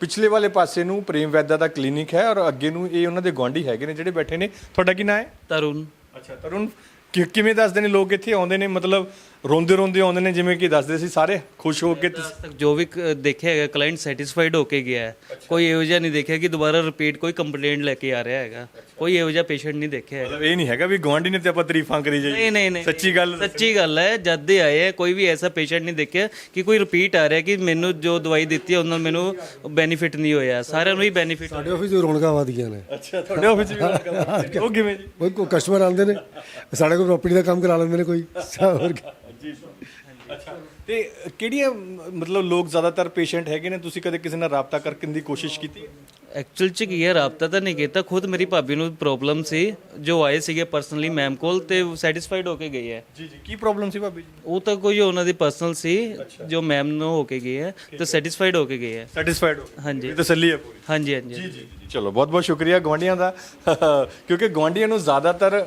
ਪਿਛਲੇ ਵਾਲੇ ਪਾਸੇ ਨੂੰ ਪ੍ਰੇਮ ਵੈਦਾ ਦਾ ਕਲੀਨਿਕ ਹੈ ਔਰ ਅੱਗੇ ਨੂੰ ਇਹ ਉਹਨਾਂ ਦੇ ਗਵਾਂਢੀ ਹੈਗੇ ਨੇ ਜਿਹੜੇ ਬੈਠੇ ਨੇ। ਤੁਹਾਡਾ ਕੀ ਨਾਂ ਹੈ? ਤਰੁਣ। ਅੱਛਾ ਤਰੁਣ। ਕਿ- ਕਿਵੇਂ ਦੱਸਦੇ ਨੇ ਲੋਕ ਇੱਥੇ? ਆਉਂਦੇ ਨੇ ਮਤਲਬ ਰੋਂਦੇ ਰੋਂਦੇ ਆਉਂਦੇ ਨੇ ਜਿਵੇਂ ਕਿ ਦੱਸਦੇ ਸੀ ਸਾਰੇ ਖੁਸ਼ ਹੋ ਕੇ ਅੱਜ ਤੱਕ ਜੋ ਵੀ ਕ- ਦੇਖਿਆ ਹੈਗਾ ਕਲਾਇੰਟ ਸੈਟੀਸਫਾਈਡ ਹੋ ਕੇ ਗਿਆ ਹੈ। ਕੋਈ ਇਹੋ ਜਿਹਾ ਨਹੀਂ ਦੇਖਿਆ ਕਿ ਦੁਬਾਰਾ ਰਿਪੀਟ ਕੋਈ ਕੰਪਲੇਂਟ ਲੈ ਕੇ ਆ ਰਿਹਾ ਹੈਗਾ। ਕੋਈ ਇਹੋ ਜਿਹਾ ਪੇਸ਼ੈਂਟ ਨਹੀਂ ਦੇਖਿਆ ਹੈਗਾ। ਮਤਲਬ ਇਹ ਨਹੀਂ ਹੈਗਾ ਵੀ ਗਵਾਂਢੀ ਨੇ ਤੇ ਆਪਾਂ ਤਾਰੀਫਾਂ ਕਰੀ ਜਾਈਏ। ਨਹੀਂ ਨਹੀਂ ਨਹੀਂ। ਸੱਚੀ ਗੱਲ ਸੱਚੀ ਗੱਲ ਹੈ ਜਦ ਦੇ ਆਏ ਹੈ ਕੋਈ ਵੀ ਐਸਾ ਪੇਸ਼ੈਂਟ ਨਹੀਂ ਦੇਖਿਆ ਕਿ ਕੋਈ ਰਿਪੀਟ ਆ ਰਿਹਾ ਕਿ ਮੈਨੂੰ ਜੋ ਦਵਾਈ ਦਿੱਤੀ ਹੈ ਉਹਨਾਂ ਨਾਲ ਮੈਨੂੰ ਬੈਨੀਫਿਟ ਨਹੀਂ ਹੋਇਆ। ਸਾਰਿਆਂ ਨੂੰ ਹੀ ਬੈਨੀਫਿਟ ਸਾਡੇ ਆਫਿਸ ਦੀ ਰੌਣਕਾਂ ਵਧ ਗਈਆਂ ਨੇ। ਅੱਛਾ ਤੁਹਾਡੇ ਆਫਿਸ ਵੀ ਉਹ ਕਿਵੇਂ ਜੀ? ਕੋਈ ਕੋਈ ਕਸਟਮਰ ਆਉਂਦੇ ਨੇ ਸਾਡੇ ਕੋਲ ਪ੍ਰਾਪਰਟੀ ਦਾ ਕੰਮ ਕਰਾ ਲੈਂਦੇ ਨੇ ਕੋਈ। ਹੋਰ ਕੀ। ਅੱਛਾ। ਤੇ ਕਿਹੜੀਆਂ, ਮਤਲਬ ਲੋਕ ਜ਼ਿਆਦਾਤਰ ਪੇਸ਼ੈਂਟ ਹੈਗੇ ਨੇ? ਤੁਸੀਂ ਕਦੇ ਕਿਸੇ ਨਾਲ ਰਾਬਤਾ ਕਰਨ ਦੀ ਕੋਸ਼ਿਸ਼ ਕੀਤੀ ਐਕਚੁਅਲ ਚ ਕੀ ਹੈ ਰਾਬਤਾ ਤਾਂ ਨਹੀਂ ਕੀਤਾ ਖੁਦ ਮੇਰੀ ਭਾਬੀ ਨੂੰ ਪ੍ਰੋਬਲਮ ਸੀ ਜੋ ਆਏ ਸੀਗੇ ਪਰਸਨਲੀ ਮੈਮ ਕੋਲ ਤੇ ਸੈਟੀਸਫਾਈਡ ਹੋ ਕੇ ਗਈ ਹੈ। ਜੀ ਜੀ ਕੀ ਪ੍ਰੋਬਲਮ ਸੀ ਭਾਬੀ ਜੀ? ਉਹ ਤਾਂ ਕੋਈ ਉਹਨਾਂ ਦੀ ਪਰਸਨਲ ਸੀ ਜੋ ਮੈਮ ਨੂੰ ਹੋ ਕੇ ਗਈ ਹੈ ਤੇ ਸੈਟੀਸਫਾਈਡ ਹੋ ਕੇ ਗਈ ਹੈ। ਸੈਟੀਸਫਾਈਡ ਹੋ ਹਾਂਜੀ। ਇਹ ਤਸੱਲੀ ਹੈ ਪੂਰੀ। ਹਾਂਜੀ ਹਾਂਜੀ। ਜੀ ਜੀ ਚਲੋ ਬਹੁਤ ਬਹੁਤ ਸ਼ੁਕਰੀਆ ਗਵਾਂਡੀਆਂ ਦਾ। ਕਿਉਂਕਿ ਗਵਾਂਡੀਆਂ ਨੂੰ ਜ਼ਿਆਦਾਤਰ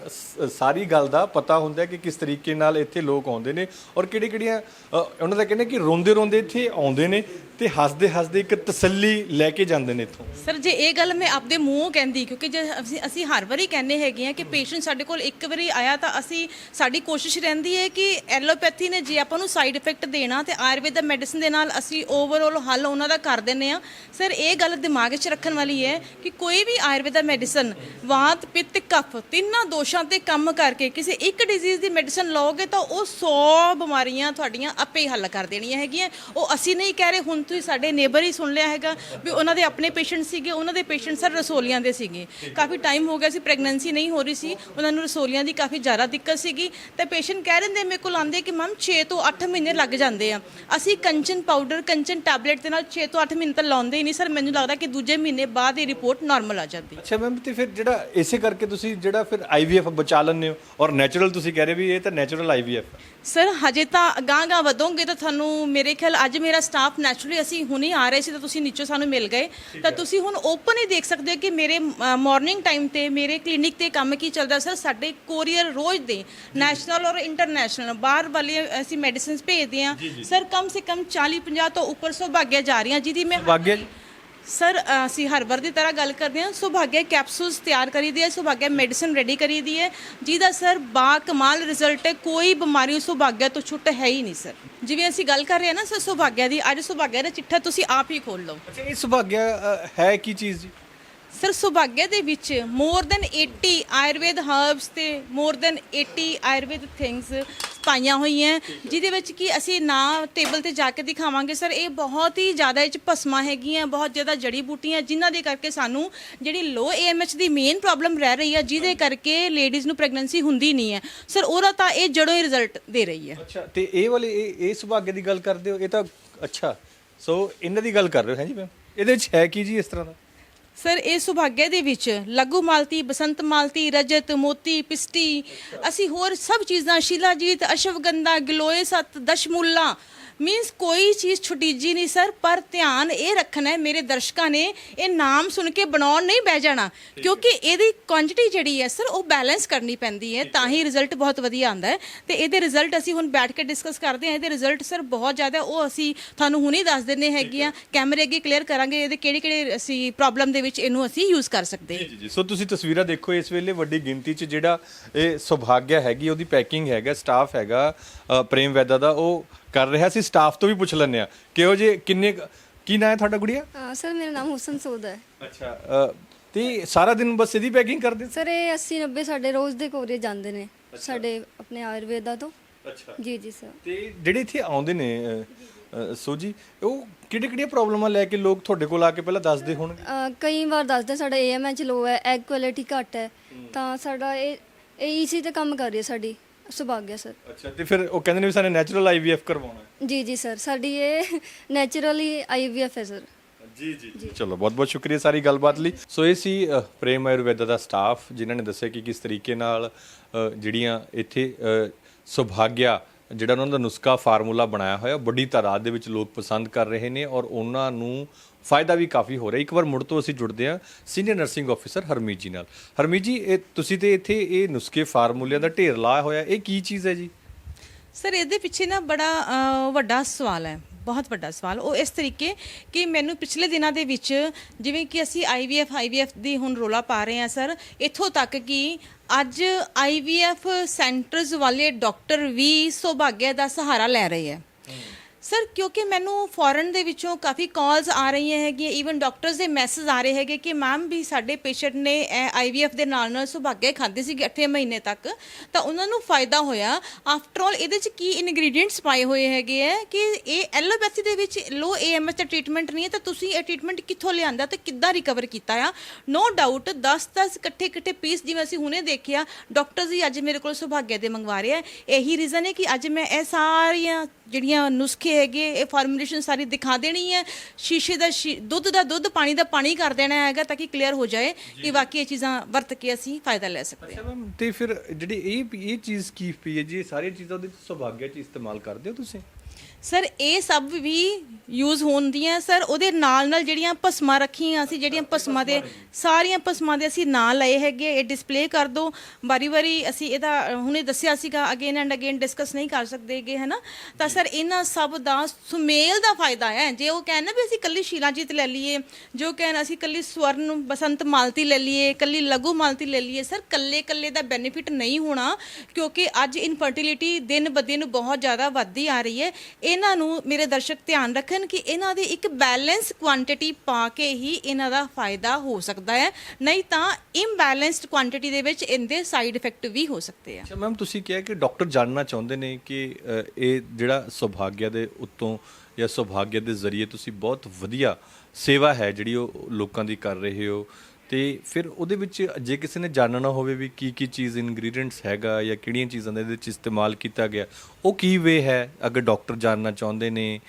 ਸਾਰੀ ਗੱਲ ਦਾ ਪਤਾ ਹੁੰਦਾ ਹੈ ਕਿ ਕਿਸ ਤਰੀਕੇ ਨਾਲ ਇੱਥੇ ਲੋਕ ਆਉਂਦੇ ਨੇ ਔਰ ਕਿਹੜੀ ਕਿਹੜੀਆਂ ਉਹਨਾਂ ਦਾ ਕਹਿੰਦੇ ਕਿ ਰੋਂਦੇ ਰੋਂਦੇ ਇੱਥੇ ਆਉਂਦੇ ਨੇ। ਤੇ ਹੱਸਦੇ ਹੱਸਦੇ ਇੱਕ ਤਸੱਲੀ ਲੈ ਕੇ ਜਾਂਦੇ ਨੇ ਇੱਥੋਂ। ਸਰ, ਜੇ ਇਹ ਗੱਲ ਮੈਂ ਆਪਦੇ ਮੂੰਹੋਂ ਕਹਿੰਦੀ, ਕਿਉਂਕਿ ਜੇ ਅਸੀਂ ਅਸੀਂ ਹਰ ਵਾਰੀ ਕਹਿੰਦੇ ਹੈਗੇ ਆ ਕਿ ਪੇਸ਼ੈਂਟ ਸਾਡੇ ਕੋਲ ਇੱਕ ਵਾਰੀ ਆਇਆ ਤਾਂ ਅਸੀਂ ਸਾਡੀ ਕੋਸ਼ਿਸ਼ ਰਹਿੰਦੀ ਹੈ ਕਿ ਐਲੋਪੈਥੀ ਨੇ ਜੇ ਆਪਾਂ ਨੂੰ ਸਾਈਡ ਇਫੈਕਟ ਦੇਣਾ ਤੇ ਆਯੁਰਵੇਦਾ ਮੈਡੀਸਨ ਦੇ ਨਾਲ ਅਸੀਂ ਓਵਰਆਲ ਹੱਲ ਉਹਨਾਂ ਦਾ ਕਰ ਦਿੰਨੇ ਆ ਸਰ, ਇਹ ਗੱਲ ਦਿਮਾਗ 'ਚ ਰੱਖਣ ਵਾਲੀ ਹੈ ਕਿ ਕੋਈ ਵੀ ਆਯੁਰਵੇਦਾ ਮੈਡੀਸਨ ਵਾਤ, ਪਿੱਤ, ਕਫ ਤਿੰਨਾਂ ਦੋਸ਼ਾਂ ਤੇ ਕੰਮ ਕਰਕੇ ਕਿਸੇ ਇੱਕ ਡਿਜ਼ੀਜ਼ ਦੀ ਮੈਡੀਸਨ ਲਓਗੇ ਤਾਂ ਉਹ 100 ਬਿਮਾਰੀਆਂ ਤੁਹਾਡੀਆਂ ਆਪੇ ਹੀ ਹੱਲ ਕਰ ਦੇਣੀਆਂ ਹੈਗੀਆਂ। ਉਹ ਅਸੀਂ ਨਹੀਂ ਕਹਿ ਰਹੇ, ਹੁਣ ਤੁਸੀਂ ਸਾਡੇ ਨੇਬਰ ਹੀ ਸੁਣ ਲਿਆ ਹੈਗਾ ਵੀ ਉਹਨਾਂ ਦੇ ਆਪਣੇ ਪੇਸ਼ੈਂਟ ਸੀਗੇ, ਉਹਨਾਂ ਦੇ ਪੇਸ਼ੈਂਟ ਸਰ ਰਸੋਲੀਆਂ ਦੇ ਸੀਗੇ। ਕਾਫੀ ਟਾਈਮ ਹੋ ਗਿਆ ਸੀ ਪ੍ਰੈਗਨੈਂਸੀ ਨਹੀਂ ਹੋ ਰਹੀ ਸੀ, ਉਹਨਾਂ ਨੂੰ ਰਸੋਲੀਆਂ ਦੀ ਕਾਫੀ ਜ਼ਿਆਦਾ ਦਿੱਕਤ ਸੀਗੀ। ਤੇ ਪੇਸ਼ੈਂਟ ਕਹਿ ਰਹੇ ਨੇ ਮੇਰੇ ਕੋਲ ਆਂਦੇ ਕਿ ਮੈਮ 6 ਤੋਂ 8 ਮਹੀਨੇ ਲੱਗ ਜਾਂਦੇ ਆ। ਅਸੀਂ ਕੰਚਨ ਪਾਊਡਰ ਕੰਚਨ ਟੈਬਲੇਟ ਦੇ ਨਾਲ 6 ਤੋਂ 8 ਮਹੀਨੇ ਤਾਂ ਲਾਉਂਦੇ ਹੀ ਨਹੀਂ ਸਰ ਮੈਨੂੰ ਲੱਗਦਾ ਕਿ ਦੂਜੇ ਮਹੀਨੇ ਬਾਅਦ ਇਹ ਰਿਪੋਰਟ ਨਾਰਮਲ ਆ ਜਾਂਦੀ। ਅੱਛਾ ਮੈਮ ਤੇ ਫਿਰ ਜਿਹੜਾ ਇਸੇ ਕਰਕੇ ਤੁਸੀਂ ਜਿਹੜਾ ਫਿਰ ਆਈਵੀਐਫ ਬਚਾ ਲੈਂਦੇ ਹੋ ਔਰ ਨੈਚੁਰਲ ਤੁਸੀਂ ਕਹਿ ਰਹੇ ਵੀ ਇਹ ਤਾਂ ਨੈਚੁਰਲ ਆਈਵੀਐਫ ਸਰ ਹਜੇ ਤਾਂ ਗਾਂ ਗਾਂ ਵਧੋਗੇ ਤਾਂ ਤੁਹਾਨੂੰ ਮੇਰੇ ਖਿਆਲ ਅੱਜ ਮੇਰਾ ਸਟਾਫ ਨੈਚੁਰਲੀ ਅਸੀਂ ਹੁਣੇ ਆ ਰਹੇ ਸੀ ਤਾਂ ਤੁਸੀਂ ਨੀਚੋਂ ਸਾਨੂੰ ਮਿਲ ਗਏ। ਤਾਂ ਤੁਸੀਂ ਹੁਣ ਓਪਨ ਹੀ ਦੇਖ ਸਕਦੇ ਹੋ ਕਿ ਮੇਰੇ ਮਾਰਨਿੰਗ ਟਾਈਮ ਤੇ ਮੇਰੇ ਕਲੀਨਿਕ ਤੇ ਕੰਮ ਕੀ ਚੱਲਦਾ ਸਰ? ਸਾਡੇ ਕੋਰੀਅਰ ਰੋਜ਼ ਦੇ ਨੈਸ਼ਨਲ ਔਰ ਇੰਟਰਨੈਸ਼ਨਲ ਬਾਹਰ ਵਾਲੇ ਅਸੀਂ ਮੈਡੀਸਿਨਸ ਭੇਜਦੇ ਹਾਂ। ਸਰ ਕਮ ਸੇ ਕਮ 40 50 ਤੋਂ ਉੱਪਰ ਸੁਭਾਗਿਆ ਜਾ ਰਹੀਆਂ ਜਿਹਦੀ ਮੈਂ ਵਾਗਿਆ ਜੀ। ਸਰ ਅ, ਅਸੀਂ ਹਰਬਰ ਦੀ ਤਰ੍ਹਾਂ ਗੱਲ ਕਰਦੇ ਹਾਂ। ਸੁਭਾਗਿਆ ਕੈਪਸੂਲਸ ਤਿਆਰ ਕਰੀਦੀ ਹੈ ਸੁਭਾਗਿਆ ਮੈਡੀਸਨ ਰੈਡੀ ਕਰੀ ਦੀ ਹੈ। ਜਿਹਦਾ ਸਰ ਬਾ ਕਮਾਲ ਰਿਜ਼ਲਟ ਹੈ ਕੋਈ ਬਿਮਾਰੀ ਸੁਭਾਗਿਆ ਤੋਂ ਛੁੱਟ ਹੈ ਹੀ ਨਹੀਂ ਸਰ। ਜਿਵੇਂ ਅਸੀਂ ਗੱਲ ਕਰ ਰਹੇ ਹਾਂ ਨਾ ਸਰ ਸੁਭਾਗਿਆ ਦੀ ਅੱਜ ਸੁਭਾਗਿਆ ਦਾ ਚਿੱਠਾ ਤੁਸੀਂ ਆਪ ਹੀ ਖੋਲ ਲਓ। ਅੱਛਾ ਇਹ ਸੁਭਾਗਿਆ ਹੈ ਕੀ ਚੀਜ਼ ਜੀ? ਸਰ ਸੁਭਾਗਿਆ ਦੇ ਵਿੱਚ ਮੋਰ ਦੈਨ 80 ਆਯੁਰਵੇਦ ਹਰਬਸ ਤੇ ਮੋਰ ਦੈਨ 80 ਆਯੁਰਵੇਦ ਥਿੰਗਸ ਪਾਈਆਂ ਹੋਈਆਂ। ਜਿਹਦੇ ਵਿੱਚ ਕੀ ਅਸੀਂ ਨਾ ਟੇਬਲ ਤੇ ਜਾ ਕੇ ਦਿਖਾਵਾਂਗੇ। ਸਰ ਇਹ ਬਹੁਤ ਹੀ ਜ਼ਿਆਦਾ ਇਹ ਚ ਭਸਮਾਂ ਹੈਗੀਆਂ ਬਹੁਤ ਜ਼ਿਆਦਾ ਜੜੀ ਬੂਟੀਆਂ ਜਿਨ੍ਹਾਂ ਦੇ ਕਰਕੇ ਸਾਨੂੰ ਜਿਹੜੀ ਲੋ ਏਐਮਐਚ ਦੀ ਮੇਨ ਪ੍ਰੋਬਲਮ ਰਹਿ ਰਹੀ ਹੈ ਜਿਹਦੇ ਕਰਕੇ ਲੇਡੀਜ਼ ਨੂੰ ਪ੍ਰੈਗਨੈਂਸੀ ਹੁੰਦੀ ਨਹੀਂ ਹੈ। ਸਰ ਉਹਦਾ ਤਾਂ ਇਹ ਜੜੋਂ ਹੀ ਰਿਜ਼ਲਟ ਦੇ ਰਹੀ ਹੈ। ਅੱਛਾ ਤੇ ਇਹ ਵਾਲੇ ਇਹ ਇਹ ਸੁਭਾਗਿਆ ਦੀ ਗੱਲ ਕਰਦੇ ਹੋ ਇਹ ਤਾਂ ਅੱਛਾ। ਸੋ ਇਹਨਾਂ ਦੀ ਗੱਲ ਕਰ ਰਹੇ ਹੋ ਹੈ ਜੀ ਮੈਮ? ਇਹਦੇ ਵਿੱਚ ਹੈ ਕੀ ਜੀ ਇਸ ਤਰ੍ਹਾਂ ਦਾ? ਸਰ ਇਹ ਸੁਭਾਗਿਆ ਦੇ ਵਿੱਚ ਲਘੂ ਮਾਲਤੀ ਬਸੰਤ ਮਾਲਤੀ ਰਜਤ ਮੋਤੀ ਪਿਸਟੀ ਅਸੀਂ ਹੋਰ ਸਭ ਚੀਜ਼ਾਂ ਸ਼ਿਲਾਜੀਤ ਅਸ਼ਵਗੰਧਾ ਗਲੋਏ ਸਤ ਦਸ਼ਮੂਲਾ ਮੀਨਸ ਕੋਈ ਚੀਜ਼ ਛੁਟੀਜੀ ਨਹੀਂ ਸਰ ਪਰ ਧਿਆਨ ਇਹ ਰੱਖਣਾ ਹੈ ਮੇਰੇ ਦਰਸ਼ਕਾਂ ਨੇ ਇਹ ਨਾਮ ਸੁਣ ਕੇ ਬਣਾਉਣ ਨਹੀਂ ਬਹਿ ਜਾਣਾ ਕਿਉਂਕਿ ਇਹਦੀ ਕੁਆਂਟੀਟੀ ਜਿਹੜੀ ਹੈ ਸਰ ਉਹ ਬੈਲੈਂਸ ਕਰਨੀ ਪੈਂਦੀ ਹੈ ਤਾਂ ਹੀ ਰਿਜ਼ਲਟ ਬਹੁਤ ਵਧੀਆ ਆਉਂਦਾ ਹੈ। ਤੇ ਇਹਦੇ ਰਿਜ਼ਲਟ ਅਸੀਂ ਹੁਣ ਬੈਠ ਕੇ ਡਿਸਕਸ ਕਰਦੇ ਹਾਂ ਇਹਦੇ ਰਿਜ਼ਲਟ ਸਰ ਬਹੁਤ ਜ਼ਿਆਦਾ ਉਹ ਅਸੀਂ ਤੁਹਾਨੂੰ ਹੁਣੇ ਦੱਸ ਦਿੰਨੇ ਹੈਗੇ ਆ ਕੈਮਰੇ ਅੱਗੇ ਕਲੀਅਰ ਕਰਾਂਗੇ ਇਹਦੇ ਕਿਹੜੇ ਕਿਹੜੇ ਅਸੀਂ ਪ੍ਰੋਬਲਮ ਦੇ ਵਿੱਚ ਇਹਨੂੰ ਅਸੀਂ ਯੂਜ਼ ਕਰ ਸਕਦੇ ਹਾਂ। ਜੀ ਜੀ ਸੋ ਤੁਸੀਂ ਤਸਵੀਰਾਂ ਦੇਖੋ ਇਸ ਵੇਲੇ ਵੱਡੀ ਗਿਣਤੀ 'ਚ ਜਿਹੜਾ ਇਹ ਸੁਭਾਗਿਆ ਹੈਗੀ ਉਹਦੀ ਪੈਕਿੰਗ ਹੈਗਾ ਸਟਾਫ ਹੈਗਾ ਅ, ਪ੍ਰੇਮ ਵੈਦਾ ਦਾ ਉਹ ਕਰ ਰਿਹਾ। ਸੀ ਸਟਾਫ ਤੋਂ ਵੀ ਪੁੱਛ ਲੈਂਦੇ ਆ ਕਿਹੋ ਜੇ ਕਿੰਨੇ ਕੁ- ਕੀ ਨਾਂ ਹੈ ਤੁਹਾਡਾ ਗੁੜੀਆ? ਹਾਂ ਸਰ ਮੇਰਾ ਨਾਮ ਹੁਸਨ ਸੂਦ ਹੈ। ਅੱਛਾ ਤੇ ਸਾਰਾ ਦਿਨ ਬਸ ਇਹਦੀ ਪੈਕਿੰਗ ਕਰਦੇ? ਸਰ ਇਹ 80 90 ਸਾਡੇ ਰੋਜ਼ ਦੇ ਕੋਰੀਏ ਜਾਂਦੇ ਨੇ ਸਾਡੇ ਆਪਣੇ ਆਯੁਰਵੇਦਾ ਤੋਂ। ਅੱਛਾ। ਜੀ ਜੀ ਸਰ। ਤੇ ਜਿਹੜੇ ਇੱਥੇ ਆਉਂਦੇ ਨੇ ਅ, ਅ, ਸੋ ਜੀ ਉਹ ਕਿਹੜੀ ਕਿਹੜੀਆਂ ਪ੍ਰੋਬਲਮਾਂ ਲੈ ਕੇ ਲੋਕ ਤੁਹਾਡੇ ਕੋਲ ਆ ਕੇ ਪਹਿਲਾਂ ਦੱਸਦੇ ਹੋਣਗੇ? ਕਈ ਵਾਰ ਦੱਸਦੇ ਸਾਡਾ ਏਐਮਐਚ ਲੋ ਹੈ ਐਗ ਕੁਆਲਿਟੀ ਘੱਟ ਹੈ ਤਾਂ ਸਾਡਾ ਇਹ ਇਹ ਈਸੀ ਤੇ ਕੰਮ ਕਰ ਰਹੀ ਹੈ ਸਾਡੀ ਸੁਭਾਗਿਆ ਸਰ ਅੱਛਾ ਤੇ ਫਿਰ ਉਹ ਕਹਿੰਦੇ ਨੇ ਵੀ ਸਾਨੂੰ ਨੈਚੁਰਲ ਆਈਵੀਐਫ ਕਰਵਾਉਣਾ ਹੈ। ਜੀ ਜੀ ਸਰ ਸਾਡੀ ਇਹ ਨੈਚੁਰਲੀ ਆਈਵੀਐਫ ਹੈ ਸਰ ਜੀ ਜੀ ਚਲੋ ਬਹੁਤ ਬਹੁਤ ਸ਼ੁਕਰੀਆ ਸਾਰੀ ਗੱਲਬਾਤ ਲਈ। ਸੋ ਇਹ ਸੀ ਅ, ਪ੍ਰੇਮ ਆਯੁਰਵੇਦਾ ਦਾ ਸਟਾਫ ਜਿਨ੍ਹਾਂ ਨੇ ਦੱਸਿਆ ਕਿ ਕਿਸ ਤਰੀਕੇ ਨਾਲ ਅ, ਜਿਹੜੀਆਂ ਇੱਥੇ ਅ, ਸੁਭਾਗਿਆ ਜਿਹੜਾ ਉਹਨਾਂ ਦਾ ਨੁਸਖਾ ਫਾਰਮੂਲਾ ਬਣਾਇਆ ਹੋਇਆ ਵੱਡੀ ਤਾਦਾਦ ਦੇ ਵਿੱਚ ਲੋਕ ਪਸੰਦ ਕਰ ਰਹੇ ਨੇ ਔਰ ਉਹਨਾਂ ਨੂੰ ਫਾਇਦਾ ਵੀ ਕਾਫੀ ਹੋ ਰਿਹਾ। ਇੱਕ ਵਾਰ ਮੁੜ ਤੋਂ ਅਸੀਂ ਜੁੜਦੇ ਹਾਂ ਸੀਨੀਅਰ ਨਰਸਿੰਗ ਆਫੀਸਰ ਹਰਮੀਤ ਜੀ ਨਾਲ। ਹਰਮੀਤ ਜੀ, ਇਹ ਤੁਸੀਂ ਤੇ ਇੱਥੇ ਇਹ ਨੁਸਖੇ ਫਾਰਮੂਲਿਆਂ ਦਾ ਢੇਰ ਲਾਇਆ ਹੋਇਆ, ਇਹ ਕੀ ਚੀਜ਼ ਹੈ ਜੀ? ਸਰ, ਇਹਦੇ ਪਿੱਛੇ ਨਾ ਬੜਾ ਵੱਡਾ ਸਵਾਲ ਹੈ, ਬਹੁਤ ਵੱਡਾ ਸਵਾਲ। ਉਹ ਇਸ ਤਰੀਕੇ ਕਿ ਮੈਨੂੰ ਪਿਛਲੇ ਦਿਨਾਂ ਦੇ ਵਿੱਚ ਜਿਵੇਂ ਕਿ ਅਸੀਂ IVF IVF ਦੀ ਹੁਣ ਰੋਲਾ ਪਾ ਰਹੇ ਹਾਂ ਸਰ, ਇੱਥੋਂ ਤੱਕ ਕਿ ਅੱਜ IVF ਸੈਂਟਰਸ ਵਾਲੇ ਡਾਕਟਰ ਵੀ ਸੌਭਾਗਿਆ ਦਾ ਸਹਾਰਾ ਲੈ ਰਹੇ ਹੈ। ਸਰ ਕਿਉਂਕਿ ਮੈਨੂੰ ਫੋਰਨ ਦੇ ਵਿੱਚੋਂ ਕਾਫੀ ਕਾਲਸ ਆ ਰਹੀਆਂ ਹੈਗੀਆਂ ਈਵਨ ਡਾਕਟਰਸ ਦੇ ਮੈਸੇਜ ਆ ਰਹੇ ਹੈਗੇ ਕਿ ਮੈਮ ਵੀ ਸਾਡੇ ਪੇਸ਼ੈਂਟ ਨੇ ਆਈਵੀਐਫ ਦੇ ਨਾਲ ਨਾਲ ਸੁਭਾਗੇ ਖਾਂਦੇ ਸੀ 8 ਮਹੀਨੇ ਤੱਕ, ਤਾਂ ਉਹਨਾਂ ਨੂੰ ਫਾਇਦਾ ਹੋਇਆ। ਆਫਟਰ ਆਲ ਇਹਦੇ ਚ ਕੀ ਇਨਗਰੀਡੀਅੰਟਸ ਪਾਏ ਹੋਏ ਹੈਗੇ ਆ ਕਿ ਇਹ ਐਲੋਪੈਥੀ ਦੇ ਵਿੱਚ ਲੋ ਏਐਮਐਸ ਦਾ ਟ੍ਰੀਟਮੈਂਟ ਨਹੀਂ ਹੈ, ਤਾਂ ਤੁਸੀਂ ਇਹ ਟ੍ਰੀਟਮੈਂਟ ਕਿੱਥੋਂ ਲਿਆਂਦਾ ਤੇ ਕਿੱਦਾਂ ਰਿਕਵਰ ਕੀਤਾ ਆ? ਨੋ ਡਾਊਟ 10 10 ਇਕੱਠੇ ਇਕੱਠੇ ਪੀਸ ਜਿਵੇਂ ਅਸੀਂ ਹੁਣੇ ਦੇਖਿਆ ਡਾਕਟਰਸ ਹੀ ਅੱਜ ਮੇਰੇ ਕੋਲ ਸੁਭਾਗਿਆ ਦੇ ਮੰਗਵਾ ਰਹੇ ਆ। ਇਹੀ ਰੀਜ਼ਨ ਹੈ ਕਿ ਅੱਜ ਮੈਂ ਇਹ ਸਾਰੀਆਂ ਜਿਹੜੀਆਂ ਨੁਸਖੇ ਹੈਗੇ ਇਹ ਫਾਰਮੂਲੇਸ਼ਨ ਸਾਰੀ ਦਿਖਾ ਦੇਣੀ ਹੈ। ਸ਼ੀਸ਼ੇ ਦਾ ਸ਼ੀ- ਦੁੱਧ ਦਾ ਦੁੱਧ ਪਾਣੀ ਦਾ ਪਾਣੀ ਕਰ ਦੇਣਾ ਹੈਗਾ ਤਾਂ ਕਿ ਕਲੀਅਰ ਹੋ ਜਾਏ ਕਿ ਵਾਕਈ ਇਹ ਚੀਜ਼ਾਂ ਵਰਤ ਕੇ ਅਸੀਂ ਫਾਇਦਾ ਲੈ ਸਕਦੇ ਹਾਂ। ਅੱਛਾ ਮੈਮ ਤੇ ਫਿਰ ਜਿਹੜੀ ਇਹ ਇਹ ਚੀਜ਼ ਕੀ ਪਈ ਹੈ? ਜੀ ਇਹ ਸਾਰੀਆਂ ਚੀਜ਼ਾਂ ਉਹਦੇ ਸੁਭਾਗਿਆ ਚ ਇਸਤੇਮਾਲ ਕਰਦੇ ਹੋ ਤੁਸੀਂ? ਸਰ, ਇਹ ਸਭ ਵੀ ਯੂਜ਼ ਹੁੰਦੀਆਂ। ਸਰ, ਉਹਦੇ ਨਾਲ ਨਾਲ ਜਿਹੜੀਆਂ ਭਸਮਾਂ ਰੱਖੀਆਂ ਅਸੀਂ, ਜਿਹੜੀਆਂ ਭਸਮਾਂ ਦੇ ਸਾਰੀਆਂ ਭਸਮਾਂ ਦੇ ਅਸੀਂ ਨਾਂ ਲਏ ਹੈਗੇ ਇਹ ਡਿਸਪਲੇ ਕਰ ਦੋ। ਵਾਰੀ ਵਾਰੀ ਅਸੀਂ ਇਹਦਾ, ਹੁਣੇ ਦੱਸਿਆ ਸੀਗਾ ਅਗੇਨ ਐਂਡ ਅਗੇਨ ਡਿਸਕਸ ਨਹੀਂ ਕਰ ਸਕਦੇਗੇ ਹੈਨਾ? ਤਾਂ ਸਰ, ਇਹਨਾਂ ਸਭ ਦਾ ਸੁਮੇਲ ਦਾ ਫਾਇਦਾ ਹੈ। ਜੇ ਉਹ ਕਹਿਣ ਵੀ ਅਸੀਂ ਕੱਲੀ ਸ਼ੀਲਾਜੀਤ ਲੈ ਲਈਏ, ਜੋ ਕਹਿਣ ਅਸੀਂ ਕੱਲੀ ਸਵਰਨ, ਬਸੰਤ ਮਾਲਤੀ ਲੈ ਲਈਏ ਕੱਲੀ ਲਘੂ ਮਾਲਤੀ ਲੈ ਲਈਏ, ਸਰ ਕੱਲੇ ਕੱਲੇ ਦਾ ਬੈਨੀਫਿਟ ਨਹੀਂ ਹੋਣਾ, ਕਿਉਂਕਿ ਅੱਜ ਇਨਫਰਟੀਲਿਟੀ ਦਿਨ ਬ ਦਿਨ ਬਹੁਤ ਜ਼ਿਆਦਾ ਵੱਧਦੀ ਆ ਰਹੀ ਹੈ। ਇਹ ਇਹਨਾਂ ਨੂੰ ਮੇਰੇ ਦਰਸ਼ਕ ਧਿਆਨ ਰੱਖਣ ਕਿ ਇਹਨਾਂ ਦੀ ਇੱਕ ਬੈਲੈਂਸ ਕੁਆਂਟੀਟੀ ਪਾ ਕੇ ਹੀ ਇਹਨਾਂ ਦਾ ਫਾਇਦਾ ਹੋ ਸਕਦਾ ਹੈ। ਨਹੀਂ ਤਾਂ ਇੰਬੈਲੈਂਸਡ ਕੁਆਂਟੀਟੀ ਦੇ ਵਿੱਚ ਇਹਦੇ ਸਾਈਡ ਇਫੈਕਟ ਵੀ ਹੋ ਸਕਦੇ ਆ। ਅੱਛਾ ਮੈਮ ਤੁਸੀਂ ਕਿਹਾ ਕਿ ਡਾਕਟਰ ਜਾਣਨਾ ਚਾਹੁੰਦੇ ਨੇ ਕਿ ਇਹ ਜਿਹੜਾ ਸੁਭਾਗਿਆ ਦੇ ਉੱਤੋਂ ਜਾਂ ਸੁਭਾਗਿਆ ਦੇ ਜ਼ਰੀਏ ਤੁਸੀਂ ਬਹੁਤ ਵਧੀਆ ਸੇਵਾ ਹੈ ਜਿਹੜੀ ਉਹ ਲੋਕਾਂ ਦੀ ਕਰ ਰਹੇ ਹੋ। ਤੇ ਫਿਰ ਉਹਦੇ ਵਿੱਚ ਜੇ ਕਿਸੇ ਨੇ ਜਾਣਨਾ ਹੋਵੇ ਵੀ ਕੀ ਕੀ ਚੀਜ਼ ਇਨਗਰੀਡੀਅੰਟਸ ਹੈਗਾ ਜਾਂ ਕਿਹੜੀਆਂ ਚੀਜ਼ਾਂ ਦਾ ਇਹਦੇ ਵਿੱਚ ਇਸਤੇਮਾਲ ਕੀਤਾ ਗਿਆ ਉਹ ਕੀ ਵੇ ਹੈ? ਅਗਰ ਡਾਕਟਰ ਜਾਣਨਾ ਚਾਹੁੰਦੇ ਨੇ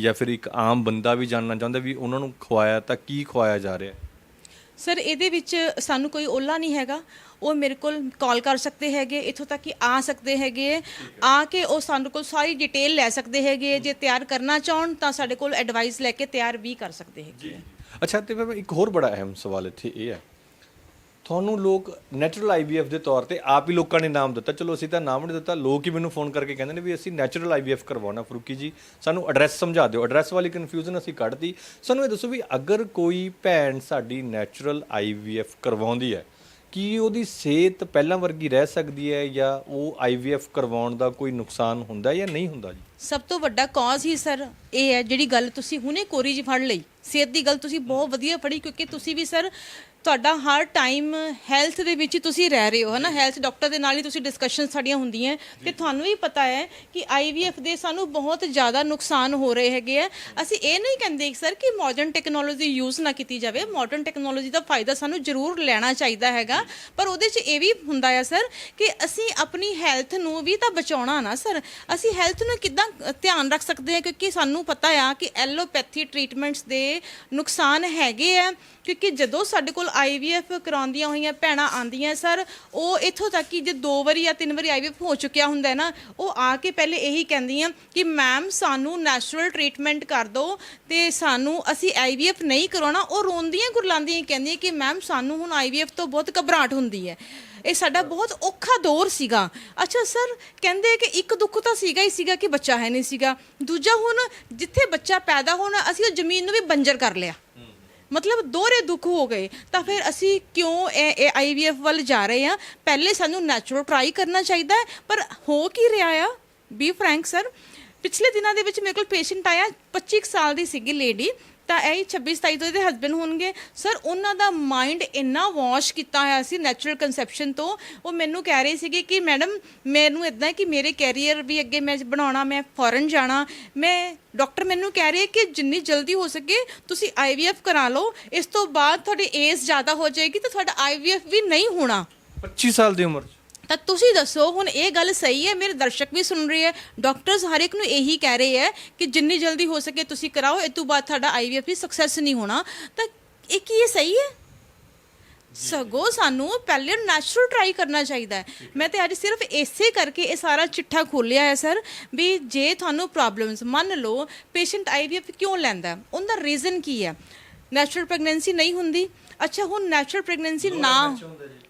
ਜਾਂ ਫਿਰ ਇੱਕ ਆਮ ਬੰਦਾ ਵੀ ਜਾਣਨਾ ਚਾਹੁੰਦਾ ਵੀ ਉਹਨਾਂ ਨੂੰ ਖਵਾਇਆ ਤਾਂ ਕੀ ਖਵਾਇਆ ਜਾ ਰਿਹਾ? ਸਰ ਇਹਦੇ ਵਿੱਚ ਸਾਨੂੰ ਕੋਈ ਓਲਾ ਨਹੀਂ ਹੈਗਾ। ਉਹ ਮੇਰੇ ਕੋਲ ਕਾਲ ਕਰ ਸਕਦੇ ਹੈਗੇ ਇੱਥੋਂ ਤੱਕ ਕਿ ਆ ਸਕਦੇ ਹੈਗੇ। ਆ ਕੇ ਉਹ ਸਾਨੂੰ ਕੋਲ ਸਾਰੀ ਡਿਟੇਲ ਲੈ ਸਕਦੇ ਹੈਗੇ। ਜੇ ਤਿਆਰ ਕਰਨਾ ਚਾਹਣ ਤਾਂ ਸਾਡੇ ਕੋਲ ਐਡਵਾਈਸ ਲੈ ਕੇ ਤਿਆਰ ਵੀ ਕਰ ਸਕਦੇ ਹੈਗੇ। ਅੱਛਾ, ਤੇ ਫਿਰ ਇੱਕ ਹੋਰ ਬੜਾ ਅਹਿਮ ਸਵਾਲ ਇੱਥੇ ਇਹ ਹੈ। ਤੁਹਾਨੂੰ ਲੋਕ ਨੈਚੁਰਲ ਆਈਵੀਐਫ ਦੇ ਤੌਰ ਤੇ ਆਪ ਹੀ ਲੋਕਾਂ ਨੇ ਨਾਮ ਦਿੱਤਾ। ਚਲੋ, ਅਸੀਂ ਤਾਂ ਨਾਮ ਨਹੀਂ ਦਿੱਤਾ, ਲੋਕ ਹੀ ਮੈਨੂੰ ਫੋਨ ਕਰਕੇ ਕਹਿੰਦੇ ਨੇ ਵੀ ਅਸੀਂ ਨੈਚੁਰਲ ਆਈਵੀਐਫ ਕਰਵਾਉਣਾ, ਫਰੂਕੀ ਜੀ, ਸਾਨੂੰ ਐਡਰੈਸ ਸਮਝਾ ਦਿਓ। ਐਡਰੈਸ ਵਾਲੀ ਕਨਫਿਊਜ਼ਨ ਅਸੀਂ ਕੱਢਤੀ। ਸਾਨੂੰ ਇਹ ਦੱਸੋ ਵੀ ਅਗਰ ਕੋਈ ਭੈਣ ਸਾਡੀ ਨੈਚੁਰਲ ਆਈਵੀਐਫ ਕਰਵਾਉਂਦੀ ਹੈ ਕੀ ਉਹਦੀ ਸਿਹਤ ਪਹਿਲਾਂ ਵਰਗੀ ਰਹਿ ਸਕਦੀ ਹੈ ਜਾਂ ਉਹ ਆਈਵੀਐਫ ਕਰਵਾਉਣ ਦਾ ਕੋਈ ਨੁਕਸਾਨ ਹੁੰਦਾ ਜਾਂ ਨਹੀਂ ਹੁੰਦਾ ਜੀ? ਸਭ ਤੋਂ ਵੱਡਾ ਕੌਜ਼ ਹੀ ਸਰ ਇਹ ਹੈ ਜਿਹੜੀ ਗੱਲ ਤੁਸੀਂ ਹੁਣੇ ਕੋਰੀ ਜੀ ਫੜ ਲਈ। ਸਿਹਤ ਦੀ ਗੱਲ ਤੁਸੀਂ ਬਹੁਤ ਵਧੀਆ ਫੜੀ ਕਿਉਂਕਿ ਤੁਸੀਂ ਵੀ ਸਰ ਤੁਹਾਡਾ ਹਰ ਟਾਈਮ ਹੈਲਥ ਦੇ ਵਿੱਚ ਤੁਸੀਂ ਰਹਿ ਰਹੇ ਹੋ ਹਨਾ? ਹੈਲਥ ਡਾਕਟਰ ਦੇ ਨਾਲ ਹੀ ਤੁਸੀਂ ਡਿਸਕਸ਼ਨ ਸਾਡੀਆਂ ਹੁੰਦੀਆਂ ਤੇ ਤੁਹਾਨੂੰ ਵੀ ਪਤਾ ਹੈ ਕਿ ਆਈਵੀਐਫ ਦੇ ਸਾਨੂੰ ਬਹੁਤ ਜ਼ਿਆਦਾ ਨੁਕਸਾਨ ਹੋ ਰਹੇ ਹੈਗੇ ਆ ਅਸੀਂ ਇਹ ਨਹੀਂ ਕਹਿੰਦੇ ਸਰ ਕਿ ਮਾਡਰਨ ਟੈਕਨੋਲੋਜੀ ਯੂਜ਼ ਨਾ ਕੀਤੀ ਜਾਵੇ। ਮਾਡਰਨ ਟੈਕਨੋਲੋਜੀ ਦਾ ਫਾਇਦਾ ਸਾਨੂੰ ਜ਼ਰੂਰ ਲੈਣਾ ਚਾਹੀਦਾ ਹੈਗਾ। ਪਰ ਉਹਦੇ 'ਚ ਇਹ ਵੀ ਹੁੰਦਾ ਹੈ ਸਰ ਕਿ ਅਸੀਂ ਆਪਣੀ ਹੈਲਥ ਨੂੰ ਵੀ ਤਾਂ ਬਚਾਉਣਾ ਨਾ ਸਰ। ਅਸੀਂ ਹੈਲਥ ਨੂੰ ਕਿੱਦਾਂ ਧਿਆਨ ਰੱਖ ਸਕਦੇ ਹਾਂ? ਕਿਉਂਕਿ ਸਾਨੂੰ ਪਤਾ ਆ ਕਿ ਐਲੋਪੈਥੀ ਟ੍ਰੀਟਮੈਂਟਸ ਦੇ ਨੁਕਸਾਨ ਹੈਗੇ ਆ ਕਿਉਂਕਿ ਜਦੋਂ ਸਾਡੇ ਕੋਲ ਆਈਵੀਐਫ ਕਰਾਉਂਦੀਆਂ ਹੋਈਆਂ ਭੈਣਾਂ ਆਂਦੀਆਂ ਸਰ, ਉਹ ਇੱਥੋਂ ਤੱਕ ਕਿ ਜੇ ਦੋ ਵਾਰੀ ਜਾਂ ਤਿੰਨ ਵਾਰੀ ਆਈਵੀਐਫ ਹੋ ਚੁੱਕਿਆ ਹੁੰਦਾ ਹੈ ਨਾ, ਉਹ ਆ ਕੇ ਪਹਿਲੇ ਇਹੀ ਕਹਿੰਦੀਆਂ ਕਿ ਮੈਮ, ਸਾਨੂੰ ਨੈਚੁਰਲ ਟ੍ਰੀਟਮੈਂਟ ਕਰ ਦਿਓ ਤੇ ਸਾਨੂੰ ਅਸੀਂ ਆਈਵੀਐਫ ਨਹੀਂ ਕਰਾਉਣਾ। ਉਹ ਰੋਂਦੀਆਂ ਗੁਰਲਾਂਦੀਆਂ ਹੀ ਕਹਿੰਦੀਆਂ ਕਿ ਮੈਮ, ਸਾਨੂੰ ਹੁਣ ਆਈਵੀਐਫ ਤੋਂ ਬਹੁਤ ਘਬਰਾਹਟ ਹੁੰਦੀ ਹੈ। ਇਹ ਸਾਡਾ ਬਹੁਤ ਔਖਾ ਦੌਰ ਸੀਗਾ। ਅੱਛਾ, ਸਰ, ਕਹਿੰਦੇ ਕਿ ਇੱਕ ਦੁੱਖ ਤਾਂ ਸੀਗਾ ਹੀ ਸੀਗਾ ਕਿ ਬੱਚਾ ਹੈ ਨਹੀਂ ਸੀਗਾ। ਦੂਜਾ ਹੁਣ ਜਿੱਥੇ ਬੱਚਾ ਪੈਦਾ ਹੋਣਾ, ਅਸੀਂ ਉਹ ਜ਼ਮੀਨ ਨੂੰ ਵੀ ਬੰਜਰ ਕਰ ਲਿਆ। ਮਤਲਬ ਦੋਹਰੇ ਦੁੱਖ ਹੋ ਗਏ। ਤਾਂ ਫਿਰ ਅਸੀਂ ਕਿਉਂ ਇਹ ਆਈਵੀਐਫ ਵੱਲ ਜਾ ਰਹੇ ਆ ਪਹਿਲੇ ਸਾਨੂੰ ਨੈਚੁਰਲ ਟਰਾਈ ਕਰਨਾ ਚਾਹੀਦਾ ਹੈ, ਪਰ ਹੋ ਕੀ ਰਿਹਾ ਆ? ਬੀ ਫਰੈਂਕ ਸਰ ਪਿਛਲੇ ਦਿਨਾਂ ਦੇ ਵਿੱਚ ਮੇਰੇ ਕੋਲ ਪੇਸ਼ੈਂਟ ਆਇਆ 25 ਕੁ ਸਾਲ ਦੀ ਸੀਗੀ ਲੇਡੀ ਤਾਂ ਇਹ 26 27 ਤੋਂ ਇਹਦੇ ਹਸਬੰਡ ਹੋਣਗੇ। ਸਰ ਉਹਨਾਂ ਦਾ ਮਾਈਂਡ ਇੰਨਾ ਵਾਸ਼ ਕੀਤਾ ਹੋਇਆ ਸੀ ਨੈਚੁਰਲ ਕਨਸੈਪਸ਼ਨ ਤੋਂ। ਉਹ ਮੈਨੂੰ ਕਹਿ ਰਹੇ ਸੀਗੇ ਕਿ ਮੈਡਮ ਮੈਨੂੰ ਇਦਾਂ ਕਿ ਮੇਰੇ ਕੈਰੀਅਰ ਵੀ ਅੱਗੇ ਮੈਂ ਬਣਾਉਣਾ, ਮੈਂ ਫੋਰਨ ਜਾਣਾ। ਮੈਂ ਡਾਕਟਰ ਮੈਨੂੰ ਕਹਿ ਰਹੇ ਕਿ ਜਿੰਨੀ ਜਲਦੀ ਹੋ ਸਕੇ ਤੁਸੀਂ ਆਈਵੀਐਫ ਕਰਾ ਲਓ। ਇਸ ਤੋਂ ਬਾਅਦ ਤੁਹਾਡੀ ਏਜ ਜ਼ਿਆਦਾ ਹੋ ਜਾਏਗੀ ਤਾਂ ਤੁਹਾਡਾ ਆਈਵੀਐਫ ਵੀ ਨਹੀਂ ਹੋਣਾ। 25 ਸਾਲ ਦੀ ਉਮਰ 'ਚ। ਤਾਂ ਤੁਸੀਂ ਦੱਸੋ, ਹੁਣ ਇਹ ਗੱਲ ਸਹੀ ਹੈ, ਮੇਰੇ ਦਰਸ਼ਕ ਵੀ ਸੁਣ ਰਹੇ ਹੈ ਡਾਕਟਰਸ ਹਰ ਇੱਕ ਨੂੰ ਇਹੀ ਕਹਿ ਰਹੇ ਹੈ ਕਿ ਜਿੰਨੀ ਜਲਦੀ ਹੋ ਸਕੇ ਤੁਸੀਂ ਕਰਾਓ, ਇਹ ਤੋਂ ਬਾਅਦ ਤੁਹਾਡਾ ਆਈਵੀਐਫ ਵੀ ਸਕਸੈਸ ਨਹੀਂ ਹੋਣਾ। ਤਾਂ ਇਹ ਕੀ ਇਹ ਸਹੀ ਹੈ? ਸਗੋਂ ਸਾਨੂੰ ਪਹਿਲੇ ਨੈਚੁਰਲ ਟਰਾਈ ਕਰਨਾ ਚਾਹੀਦਾ ਹੈ। ਮੈਂ ਤੇ ਅੱਜ ਸਿਰਫ ਇਸੇ ਕਰਕੇ ਇਹ ਸਾਰਾ ਚਿੱਠਾ ਖੋਲਿਆ ਹੈ ਸਰ ਵੀ ਜੇ ਤੁਹਾਨੂੰ ਪ੍ਰੋਬਲਮਸ ਮੰਨ ਲਓ ਪੇਸ਼ੈਂਟ ਆਈਵੀਐਫ ਕਿਉਂ ਲੈਂਦਾ ਉਹਦਾ ਰੀਜ਼ਨ ਕੀ ਹੈ? ਨੈਚੁਰਲ ਪ੍ਰੈਗਨੈਂਸੀ ਨਹੀਂ ਹੁੰਦੀ। ਅੱਛਾ ਹੁਣ ਨੈਚੁਰਲ ਪ੍ਰੈਗਨੈਂਸੀ ਨਾ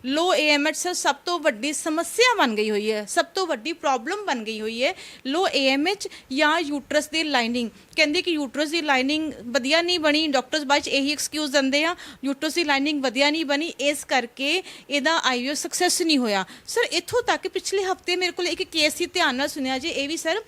ਲੋ ਏਐਮਐਚ ਸਰ ਸਭ ਤੋਂ ਵੱਡੀ ਸਮੱਸਿਆ ਬਣ ਗਈ ਹੋਈ ਹੈ। ਸਭ ਤੋਂ ਵੱਡੀ ਪ੍ਰੋਬਲਮ ਬਣ ਗਈ ਹੋਈ ਹੈ ਲੋ ਏਐਮਐਚ ਜਾਂ ਯੂਟਰਸ ਦੀ ਲਾਈਨਿੰਗ ਕਹਿੰਦੇ ਕਿ ਯੂਟਰਸ ਦੀ ਲਾਈਨਿੰਗ ਵਧੀਆ ਨਹੀਂ ਬਣੀ ਡਾਕਟਰਸ ਬਾਅਦ 'ਚ ਇਹੀ ਐਕਸਕਿਊਜ਼ ਦਿੰਦੇ ਆ ਯੂਟਰਸ ਦੀ ਲਾਈਨਿੰਗ ਵਧੀਆ ਨਹੀਂ ਬਣੀ ਇਸ ਕਰਕੇ ਇਹਦਾ ਆਈਵੀਐਫ ਸਕਸੈਸ ਨਹੀਂ ਹੋਇਆ। ਸਰ ਇੱਥੋਂ ਤੱਕ ਪਿਛਲੇ ਹਫ਼ਤੇ ਮੇਰੇ ਕੋਲ ਇੱਕ ਕੇਸ ਸੀ ਧਿਆਨ ਨਾਲ ਸੁਣਿਆ ਜੇ ਇਹ ਵੀ ਸਰ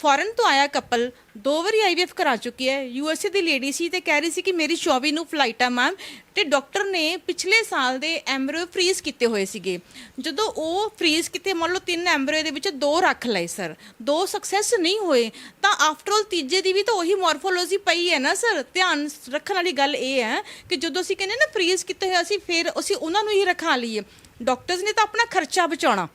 ਫੋਰਨ ਤੋਂ ਆਇਆ ਕਪਲ ਦੋ ਵਾਰੀ ਆਈਵੀਐਫ ਕਰਾ ਚੁੱਕੀ ਹੈ। ਯੂਐਸਏ ਦੀ ਲੇਡੀ ਸੀ ਤੇ ਕਹਿ ਰਹੀ ਸੀ ਕਿ ਮੇਰੀ 24 ਨੂੰ ਫਲਾਈਟ ਆ ਮੈਮ ਤੇ ਡਾਕਟਰ ਨੇ ਪਿਛਲੇ ਸਾਲ ਦੇ ਐਮਬ੍ਰਿਓ ਫ੍ਰੀਜ਼ ਕੀਤੇ ਹੋਏ ਸੀਗੇ। ਜਦੋਂ ਉਹ ਫ੍ਰੀਜ਼ ਕੀਤੇ, ਮੰਨ ਲਓ ਤਿੰਨ ਐਮਬ੍ਰਿਓ ਦੇ ਵਿੱਚ ਦੋ ਰੱਖ ਲਏ ਸਰ ਦੋ ਸਕਸੈਸ ਨਹੀਂ ਹੋਏ, ਤਾਂ ਆਫਟਰ ਆਲ ਤੀਜੇ ਦੀ ਵੀ ਤਾਂ ਉਹੀ ਮੋਰਫੋਲੋਜੀ ਪਈ ਹੈ ਨਾ ਸਰ ਧਿਆਨ ਰੱਖਣ ਵਾਲੀ ਗੱਲ ਇਹ ਹੈ ਕਿ ਜਦੋਂ ਅਸੀਂ ਕਹਿੰਦੇ ਨਾ ਫ੍ਰੀਜ਼ ਕੀਤੇ ਹੋਏ, ਅਸੀਂ ਫਿਰ ਅਸੀਂ ਉਹਨਾਂ ਨੂੰ ਹੀ ਰਖਾ ਲਈਏ। ਡਾਕਟਰਸ ਨੇ ਤਾਂ ਆਪਣਾ ਖਰਚਾ ਬਚਾਉਣਾ।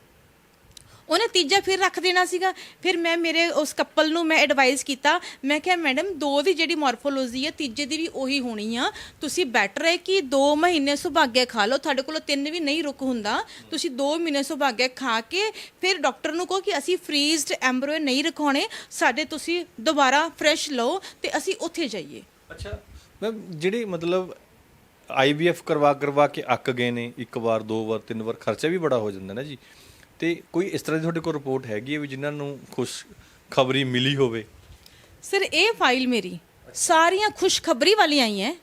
ਉਹਨੇ ਤੀਜਾ ਫਿਰ ਰੱਖ ਦੇਣਾ ਸੀਗਾ। ਫਿਰ ਮੈਂ ਮੇਰੇ ਉਸ ਕਪਲ ਨੂੰ ਮੈਂ ਐਡਵਾਈਸ ਕੀਤਾ। ਮੈਂ ਕਿਹਾ, ਮੈਡਮ, ਦੋ ਦੀ ਜਿਹੜੀ ਮੋਰਫੋਲੋਜੀ ਹੈ ਤੀਜੇ ਦੀ ਵੀ ਉਹੀ ਹੋਣੀ ਆ। ਤੁਸੀਂ ਬੈਟਰ ਹੈ ਕਿ 2 ਮਹੀਨੇ ਸੁਭਾਗਿਆ ਖਾ ਲਓ। ਤੁਹਾਡੇ ਕੋਲੋਂ ਤਿੰਨ ਵੀ ਨਹੀਂ ਰੁਕ ਹੁੰਦਾ। ਤੁਸੀਂ 2 ਮਹੀਨੇ ਸੁਭਾਗਿਆ ਖਾ ਕੇ ਫਿਰ ਡਾਕਟਰ ਨੂੰ ਕਹੋ ਕਿ ਅਸੀਂ ਫ੍ਰੀਜ਼ਡ ਐਮਬ੍ਰੋਏ ਨਹੀਂ ਰਖਾਉਣੇ। ਸਾਡੇ ਤੁਸੀਂ ਦੁਬਾਰਾ ਫਰੈਸ਼ ਲਓ ਤੇ ਅਸੀਂ ਉੱਥੇ ਜਾਈਏ। ਅੱਛਾ। ਮੈਮ, ਜਿਹੜੀ ਮਤਲਬ ਆਈਵੀਐਫ ਕਰਵਾ ਕਰਵਾ ਕੇ ਅੱਕ ਗਏ ਨੇ, ਇੱਕ ਵਾਰ, ਦੋ ਵਾਰ, ਤਿੰਨ ਵਾਰ, ਖਰਚਾ ਵੀ ਬੜਾ ਹੋ ਜਾਂਦਾ ਨਾ ਜੀ। ਤੇ ਕੋਈ ਇਸ ਤਰ੍ਹਾਂ ਦੀ ਤੁਹਾਡੇ ਕੋਲ ਰਿਪੋਰਟ ਹੈਗੀ ਹੈ ਵੀ ਜਿਨ੍ਹਾਂ ਨੂੰ ਖੁਸ਼ ਖਬਰੀ ਮਿਲੀ ਹੋਵੇ? ਸਰ ਇਹ ਫਾਈਲ ਮੇਰੀ। ਸਾਰੀਆਂ ਖੁਸ਼ਖਬਰੀ ਵਾਲੀਆਂ ਹੀ ਹੈ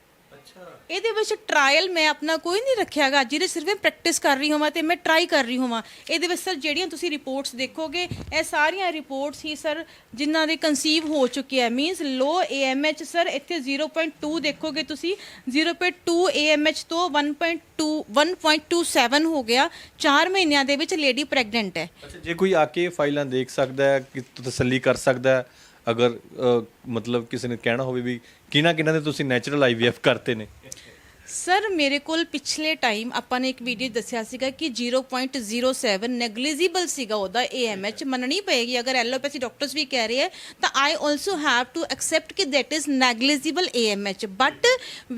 ਇਹਦੇ ਵਿੱਚ ਟਰਾਇਲ ਮੈਂ ਆਪਣਾ ਕੋਈ ਨਹੀਂ ਰੱਖਿਆਗਾ, ਜਿਹਦੇ ਸਿਰਫ ਮੈਂ ਪ੍ਰੈਕਟਿਸ ਕਰ ਰਹੀ ਹੋਵਾਂ ਤੇ ਮੈਂ ਟਰਾਈ ਕਰ ਰਹੀ ਹੋਵਾਂ। ਇਹਦੇ ਵਿੱਚ ਸਰ ਜਿਹੜੀਆਂ ਤੁਸੀਂ ਰਿਪੋਰਟਸ ਦੇਖੋਗੇ, ਇਹ ਸਾਰੀਆਂ ਰਿਪੋਰਟਸ ਹੀ ਸਰ ਜਿਨ੍ਹਾਂ ਦੇ ਕਨਸੀਵ ਹੋ ਚੁੱਕੇ ਆ। ਮੀਨਸ ਲੋ ਏਐਮਐਚ ਸਰ ਇੱਥੇ 0.2 ਦੇਖੋਗੇ ਤੁਸੀਂ 0.2 ਏਐਮਐਚ ਤੋਂ 1.2 1.27 ਹੋ ਗਿਆ। 4 ਮਹੀਨਿਆਂ ਦੇ ਵਿੱਚ ਲੇਡੀ ਪ੍ਰੈਗਨੈਂਟ ਹੈ। ਅੱਛਾ, ਜੇ ਕੋਈ ਆ ਕੇ ਫਾਈਲਾਂ ਦੇਖ ਸਕਦਾ ਹੈ, ਕਿ ਤਸੱਲੀ ਕਰ ਸਕਦਾ ਹੈ ਅਗਰ ਮਤਲਬ ਕਿਸੇ ਨੇ ਕਹਿਣਾ ਹੋਵੇ ਵੀ ਕਿਹਨਾਂ ਕਿਹਨਾਂ ਦੇ ਤੁਸੀਂ ਨੈਚੁਰਲ ਆਈਵੀਐਫ ਕਰਤੇ ਨੇ? ਸਰ ਮੇਰੇ ਕੋਲ ਪਿਛਲੇ ਟਾਈਮ ਆਪਾਂ ਨੇ ਇੱਕ ਵੀਡੀਓ ਦੱਸਿਆ ਸੀਗਾ ਕਿ 0.07 ਨੈਗਲੀਜੀਬਲ ਸੀਗਾ ਉਹਦਾ AMH ਮੰਨਣੀ ਪਏਗੀ। ਅਗਰ ਐਲੋਪੈਥੀ ਡਾਕਟਰਸ ਵੀ ਕਹਿ ਰਹੇ ਹੈ ਤਾਂ I also have to accept ਕਿ that is negligible AMH but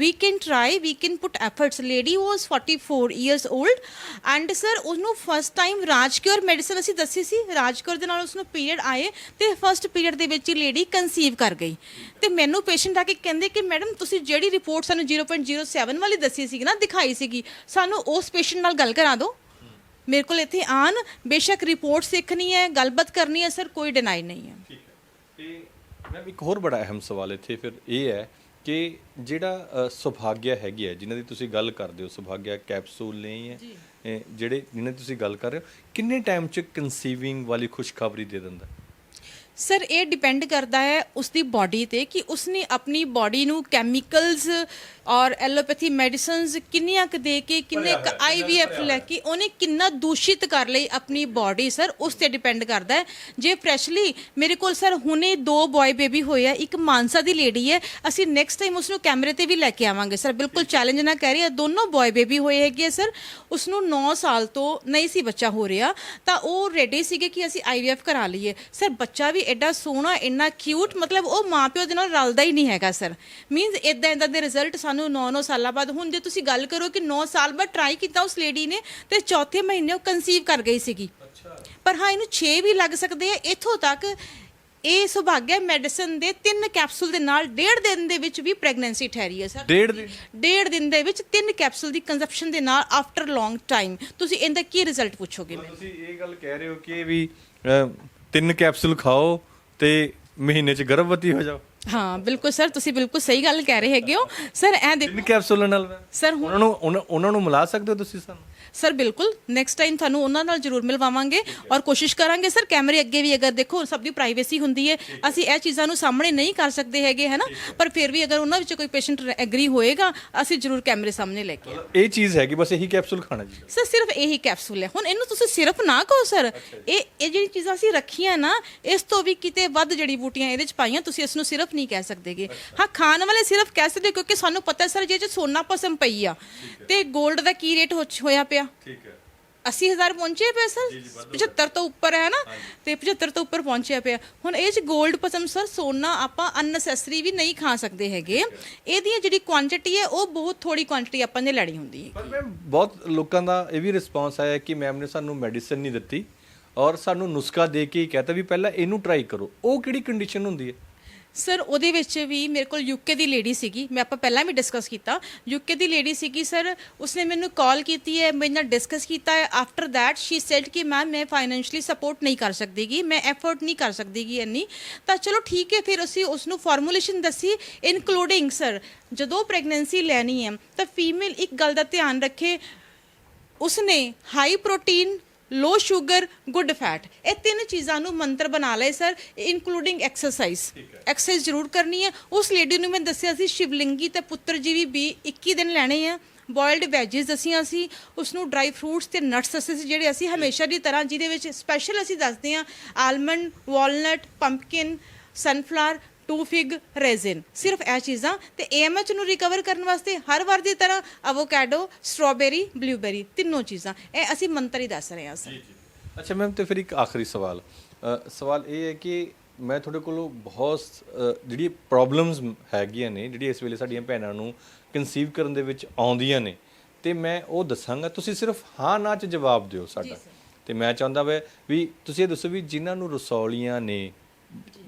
we can try we can put efforts. Lady was 44 years old and sir ਉਹਨੂੰ ਫਸਟ ਟਾਈਮ ਰਾਜਕਿਓਰ ਮੈਡੀਸਨ ਅਸੀਂ ਦੱਸੀ ਸੀ। ਰਾਜਕਿਓਰ ਦੇ ਨਾਲ ਉਸਨੂੰ ਪੀਰੀਅਡ ਆਏ ਤੇ ਫਸਟ ਪੀਰੀਅਡ ਦੇ ਵਿੱਚ ਹੀ ਲੇਡੀ ਕਨਸੀਵ ਕਰ ਗਈ। ਤੇ ਮੈਨੂੰ ਪੇਸ਼ੈਂਟ ਆ ਕੇ ਕਹਿੰਦੇ ਕਿ ਮੈਡਮ ਤੁਸੀਂ ਜਿਹੜੀ ਰਿਪੋਰਟ ਸਾਨੂੰ 0.07 ਵਾਲੀ ਦੱਸੀ ਸੀ ਨਾ ਦਿਖਾਈ ਸੀਗੀ। ਸਾਨੂੰ ਉਸ ਪੇਸ਼ੈਂਟ ਨਾਲ ਗੱਲ ਕਰਾ ਦਿਓ। ਮੇਰੇ ਕੋਲ ਇੱਥੇ ਆਣ ਬੇਸ਼ੱਕ ਰਿਪੋਰਟ ਸਿੱਖਣੀ ਹੈ ਗੱਲਬਾਤ ਕਰਨੀ ਹੈ ਸਰ ਕੋਈ ਡਿਨਾਈ ਨਹੀਂ ਹੈ। ਠੀਕ ਹੈ। ਤੇ ਮੈਮ ਇੱਕ ਹੋਰ ਬੜਾ ਅਹਿਮ ਸਵਾਲ ਇੱਥੇ ਫਿਰ ਇਹ ਹੈ ਕਿ ਜਿਹੜਾ ਸੁਭਾਗਿਆ ਹੈਗੀ ਹੈ ਜਿਨ੍ਹਾਂ ਦੀ ਤੁਸੀਂ ਗੱਲ ਕਰਦੇ ਹੋ ਸੁਭਾਗਿਆ ਕੈਪਸੂਲ ਨੇ ਹੈ ਜਿਹੜੇ ਜਿਨ੍ਹਾਂ ਦੀ ਤੁਸੀਂ ਗੱਲ ਕਰ ਰਹੇ ਹੋ ਕਿੰਨੇ ਟਾਈਮ ਚ ਕਨਸੀਵਿੰਗ ਵਾਲੀ ਖੁਸ਼ਖਬਰੀ ਦੇ ਦਿੰਦਾ ਸਰ ਇਹ ਡਿਪੈਂਡ ਕਰਦਾ ਹੈ ਉਸ ਦੀ ਬਾਡੀ ਤੇ ਕਿ ਉਸਨੇ ਆਪਣੀ ਬਾਡੀ ਨੂੰ ਕੈਮੀਕਲਸ ਔਰ ਐਲੋਪੈਥੀ ਮੈਡੀਸਿਨਸ ਕਿੰਨੀਆਂ ਕੁ ਦੇ ਕੇ ਕਿੰਨੇ ਕ ਆਈਵੀਐਫ ਲੈ ਕੇ ਉਹਨੇ ਕਿੰਨਾ ਦੂਸ਼ਿਤ ਕਰ ਲਈ ਆਪਣੀ ਬਾਡੀ ਸਰ ਉਸ ਤੇ ਡਿਪੈਂਡ ਕਰਦਾ ਹੈ। ਜੇ ਫਰੈਸ਼ਲੀ ਮੇਰੇ ਕੋਲ ਸਰ ਹੁਣੇ ਦੋ ਬॉय ਬੇਬੀ ਹੋਏ ਆ ਇੱਕ ਮਾਨਸਾ ਦੀ ਲੇਡੀ ਹੈ ਅਸੀਂ ਨੈਕਸਟ ਟਾਈਮ ਉਸ ਨੂੰ ਕੈਮਰੇ ਤੇ ਵੀ ਲੈ ਕੇ ਆਵਾਂਗੇ ਸਰ ਬਿਲਕੁਲ ਚੈਲੰਜ ਨਾ ਕਹਿ ਰਹੀ ਹੈ ਦੋਨੋਂ ਬॉय ਬੇਬੀ ਹੋਏ ਹੈਗੇ ਆ ਸਰ ਉਸ ਨੂੰ 9 ਸਾਲ ਤੋਂ ਨਹੀਂ ਸੀ ਬੱਚਾ ਹੋ ਰਿਹਾ ਤਾਂ ਉਹ ਰੈਡੀ ਸੀਗੇ ਕਿ ਅਸੀਂ ਆਈਵੀਐਫ ਕਰਾ ਲਈਏ। ਸਰ ਬੱਚਾ ਵੀ ਐਡਾ ਸੋਹਣਾ ਇੰਨਾ ਕਿਊਟ ਮਤਲਬ ਉਹ ਮਾਪਿਓ ਦੇ ਨਾਲ ਰਲਦਾ ਹੀ ਨਹੀਂ ਹੈਗਾ ਸਰ ਮੀਨਸ ਇਦਾਂ ਇਦਾਂ ਦੇ ਰਿਜ਼ਲਟ ਸਾਨੂੰ 9-9 ਸਾਲਾਂ ਬਾਅਦ ਹੁਣ ਜੇ ਤੁਸੀਂ ਗੱਲ ਕਰੋ ਕਿ 9 ਸਾਲ ਬਾਅਦ ਟਰਾਈ ਕੀਤਾ ਉਸ ਲੇਡੀ ਨੇ ਤੇ ਚੌਥੇ ਮਹੀਨੇ ਉਹ ਕਨਸੀਵ ਕਰ ਗਈ ਸੀਗੀ। ਪਰ ਹਾਂ ਇਹਨੂੰ 6 ਵੀ ਲੱਗ ਸਕਦੇ ਆ ਇੱਥੋਂ ਤੱਕ ਇਹ ਸੁਭਾਗਿਆ ਮੈਡੀਸਨ ਦੇ ਤਿੰਨ ਕੈਪਸੂਲ ਦੇ ਨਾਲ ਡੇਢ ਦਿਨ ਦੇ ਵਿੱਚ ਵੀ ਪ੍ਰੈਗਨੈਂਸੀ ਠਹਿਰੀ ਹੈ ਸਰ ਡੇਢ ਦਿਨ? ਡੇਢ ਦਿਨ ਦੇ ਵਿੱਚ ਤਿੰਨ ਕੈਪਸੂਲ ਦੀ ਕੰਜ਼ੰਪਸ਼ਨ ਦੇ ਨਾਲ ਆਫਟਰ ਲੌਂਗ ਟਾਈਮ ਤੁਸੀਂ ਇਹਦਾ ਕੀ ਰਿਜ਼ਲਟ ਪੁੱਛੋਗੇ ਮੈਨੂੰ ਤੁਸੀਂ ਇਹ ਗੱਲ ਕਹਿ ਰਹੇ ਹੋ ਕਿ ਵੀ ਤਿੰਨ ਕੈਪਸੂਲ ਖਾਓ ਤੇ ਮਹੀਨੇ ਚ ਗਰਭਵਤੀ ਹੋ ਜਾਓ। ਹਾਂ ਬਿਲਕੁਲ ਸਰ ਤੁਸੀਂ ਬਿਲਕੁਲ ਸਹੀ ਗੱਲ ਕਹਿ ਰਹੇ ਹੈਗੇ ਹੋ। ਸਰ ਐ ਦੇ ਤਿੰਨ ਕੈਪਸੂਲਾਂ ਨਾਲ ਸਰ ਉਹਨਾਂ ਨੂੰ ਉਹਨਾਂ- ਉਹਨਾਂ ਨੂੰ ਮਿਲਾ ਸਕਦੇ ਹੋ ਤੁਸੀਂ ਸਾਨੂੰ? ਸਰ ਬਿਲਕੁਲ ਨੈਕਸਟ ਟਾਈਮ ਤੁਹਾਨੂੰ ਉਹਨਾਂ ਨਾਲ ਜ਼ਰੂਰ ਮਿਲਵਾਵਾਂਗੇ ਔਰ ਕੋਸ਼ਿਸ਼ ਕਰਾਂਗੇ ਸਰ ਕੈਮਰੇ ਅੱਗੇ ਵੀ ਅਗਰ ਦੇਖੋ ਸਭ ਦੀ ਪ੍ਰਾਈਵੇਸੀ ਹੁੰਦੀ ਹੈ ਅਸੀਂ ਇਹ ਚੀਜ਼ਾਂ ਨੂੰ ਸਾਹਮਣੇ ਨਹੀਂ ਕਰ ਸਕਦੇ ਹੈਗੇ ਹੈ ਨਾ ਪਰ ਫਿਰ ਵੀ ਅਗਰ ਉਹਨਾਂ ਵਿੱਚ ਕੋਈ ਪੇਸ਼ੈਂਟ ਐਗਰੀ ਹੋਏਗਾ ਅਸੀਂ ਜ਼ਰੂਰ ਕੈਮਰੇ ਸਾਹਮਣੇ ਲੈ ਕੇ ਇਹ ਚੀਜ਼ ਹੈਗੀ ਬਸ ਇਹੀ ਕੈਪਸੂਲ ਖਾਣਾ ਜੀ ਸਰ ਸਿਰਫ ਇਹੀ ਕੈਪਸੂਲ ਹੈ ਹੁਣ ਇਹਨੂੰ ਤੁਸੀਂ ਸਿਰਫ ਨਾ ਕਹੋ ਸਰ ਇਹ ਇਹ ਜਿਹੜੀ ਚੀਜ਼ਾਂ ਅਸੀਂ ਰੱਖੀਆਂ ਨਾ ਇਸ ਤੋਂ ਵੀ ਕਿਤੇ ਵੱਧ ਜੜੀ ਬੂਟੀਆਂ ਇਹਦੇ ਚ ਪਾਈਆਂ ਤੁਸੀਂ ਇਸ ਨੂੰ ਸਿਰਫ ਨਹੀਂ ਕਹਿ ਸਕਦੇਗੇ ਹਾਂ ਖਾਣ ਵਾਲੇ ਸਿਰਫ ਕਹਿ ਸਕਦੇ ਕਿਉਂਕਿ ਸਾਨੂੰ ਪਤਾ ਸਰ ਜੇ ਚ ਸੋਨਾ ਪਸਮ ਪਈ ਆ ਤੇ 골ਡ ਦਾ ਕੀ ਰੇਟ ਹੋਇਆ ਪਿਆ ਠੀਕ ਹੈ। 80000 ਪਹੁੰਚੇ ਪਏ ਸਰ? 75 ਤੋਂ ਉੱਪਰ ਹੈ ਨਾ? ਤੇ 75 ਤੋਂ ਉੱਪਰ ਪਹੁੰਚਿਆ ਪਿਆ। ਹੁਣ ਇਹ ਚ 골ਡ ਪਸਮ ਸਰ ਸੋਨਾ ਆਪਾਂ ਅਨਨੈਸੈਸਰੀ ਵੀ ਨਹੀਂ ਖਾ ਸਕਦੇ ਹੈਗੇ। ਇਹਦੀ ਜਿਹੜੀ ਕੁਆਂਟੀਟੀ ਹੈ ਉਹ ਬਹੁਤ ਥੋੜੀ ਕੁਆਂਟੀਟੀ ਆਪਾਂ ਨੇ ਲੈਣੀ ਹੁੰਦੀ ਹੈ ਪਰ ਮੈਮ ਬਹੁਤ ਲੋਕਾਂ ਦਾ ਇਹ ਵੀ ਰਿਸਪਾਂਸ ਆਇਆ ਕਿ ਮੈਮ ਨੇ ਸਾਨੂੰ ਮੈਡੀਸਿਨ ਨਹੀਂ ਦਿੱਤੀ। ਔਰ ਸਾਨੂੰ ਨੁਸਖਾ ਦੇ ਕੇ ਹੀ ਕਹਤਾ ਵੀ ਪਹਿਲਾਂ ਇਹਨੂੰ ਟਰਾਈ ਕਰੋ। ਉਹ ਕਿਹੜੀ ਕੰਡੀਸ਼ਨ ਹੁੰਦੀ ਹੈ? ਸਰ ਉਹਦੇ ਵਿੱਚ ਵੀ ਮੇਰੇ ਕੋਲ ਯੂਕੇ ਦੀ ਲੇਡੀ ਸੀਗੀ। ਮੈਂ ਆਪਾਂ ਪਹਿਲਾਂ ਵੀ ਡਿਸਕਸ ਕੀਤਾ। ਯੂਕੇ ਦੀ ਲੇਡੀ ਸੀਗੀ ਸਰ ਉਸਨੇ ਮੈਨੂੰ ਕਾਲ ਕੀਤੀ ਹੈ, ਮੇਰੇ ਨਾਲ ਡਿਸਕਸ ਕੀਤਾ ਹੈ। ਆਫਟਰ ਥੈਟ ਸ਼ੀ ਸੈਡ ਕਿ ਮੈਮ ਮੈਂ ਫਾਈਨੈਂਸ਼ਲੀ ਸਪੋਰਟ ਨਹੀਂ ਕਰ ਸਕਦੀਗੀ, ਮੈਂ ਐਫਰਟ ਨਹੀਂ ਕਰ ਸਕਦੀਗੀ ਇੰਨੀ। ਤਾਂ ਚਲੋ ਠੀਕ ਹੈ, ਫਿਰ ਅਸੀਂ ਉਸ ਨੂੰ ਫਾਰਮੂਲੇਸ਼ਨ ਦੱਸੀ ਇਨਕਲੂਡਿੰਗ ਸਰ ਜਦੋਂ ਪ੍ਰੈਗਨੈਂਸੀ ਲੈਣੀ ਹੈ, ਤਾਂ ਫੀਮੇਲ ਇੱਕ ਗੱਲ ਦਾ ਧਿਆਨ ਰੱਖੇ। ਉਸਨੇ high protein low sugar good fat ਇਹ ਤਿੰਨ ਚੀਜ਼ਾਂ ਨੂੰ ਮੰਤਰ ਬਣਾ ਲਏ ਸਰ ਇਨਕਲੂਡਿੰਗ ਐਕਸਰਸਾਈਜ਼ ਐਕਸਰਸਾਈਜ਼ ਜ਼ਰੂਰ ਕਰਨੀ ਹੈ। ਉਸ ਲੇਡੀ ਨੂੰ ਮੈਂ ਦੱਸਿਆ ਸੀ ਸ਼ਿਵਲਿੰਗੀ ਤੇ ਪੁੱਤਰ ਜੀਵੀ ਵੀ 21 ਦਿਨ ਲੈਣੇ ਆ। ਬੋਇਲਡ ਵੈਜੀਸ ਦਸੀਆਂ ਸੀ ਉਸ ਨੂੰ ਡਰਾਈ ਫਰੂਟਸ ਤੇ ਨਟਸ ਦੱਸੇ ਸੀ ਜਿਹੜੇ ਅਸੀਂ ਹਮੇਸ਼ਾ ਦੀ ਤਰ੍ਹਾਂ ਜਿਹਦੇ ਵਿੱਚ ਸਪੈਸ਼ਲ ਅਸੀਂ ਦੱਸਦੇ ਹਾਂ almond walnut pumpkin sunflower two fig raisin ਸਿਰਫ ਇਹ ਚੀਜ਼ਾਂ ਤੇ ਏਐਮਐਚ ਨੂੰ ਰਿਕਵਰ ਕਰਨ ਵਾਸਤੇ ਹਰ ਵਾਰ ਦੀ ਤਰ੍ਹਾਂ ਅਵੋਕੈਡੋ ਸਟ੍ਰਾਬੇਰੀ ਬਲੂਬੇਰੀ ਤਿੰਨੋਂ ਚੀਜ਼ਾਂ। ਇਹ ਅਸੀਂ ਮੰਤਰ ਹੀ ਦੱਸ ਰਹੇ ਹਾਂ ਸਰ ਅੱਛਾ ਮੈਮ ਤੇ ਫਿਰ ਇੱਕ ਆਖਰੀ ਸਵਾਲ। ਸਵਾਲ ਇਹ ਹੈ ਕਿ ਮੈਂ ਤੁਹਾਡੇ ਕੋਲੋਂ ਬਹੁਤ ਜਿਹੜੀ ਪ੍ਰੋਬਲਮਸ ਹੈਗੀਆਂ ਨੇ ਜਿਹੜੀ ਇਸ ਵੇਲੇ ਸਾਡੀਆਂ ਭੈਣਾਂ ਨੂੰ ਕਨਸੀਵ ਕਰਨ ਦੇ ਵਿੱਚ ਆਉਂਦੀਆਂ ਨੇ ਤੇ ਮੈਂ ਉਹ ਦੱਸਾਂਗਾ। ਤੁਸੀਂ ਸਿਰਫ ਹਾਂ ਨਾ ਚ ਜਵਾਬ ਦਿਓ ਸਾਡਾ। ਤੇ ਮੈਂ ਚਾਹੁੰਦਾ ਵੇ ਵੀ ਤੁਸੀਂ ਇਹ ਦੱਸੋ ਵੀ ਜਿਨ੍ਹਾਂ ਨੂੰ ਰਸੌਲੀਆਂ ਨੇ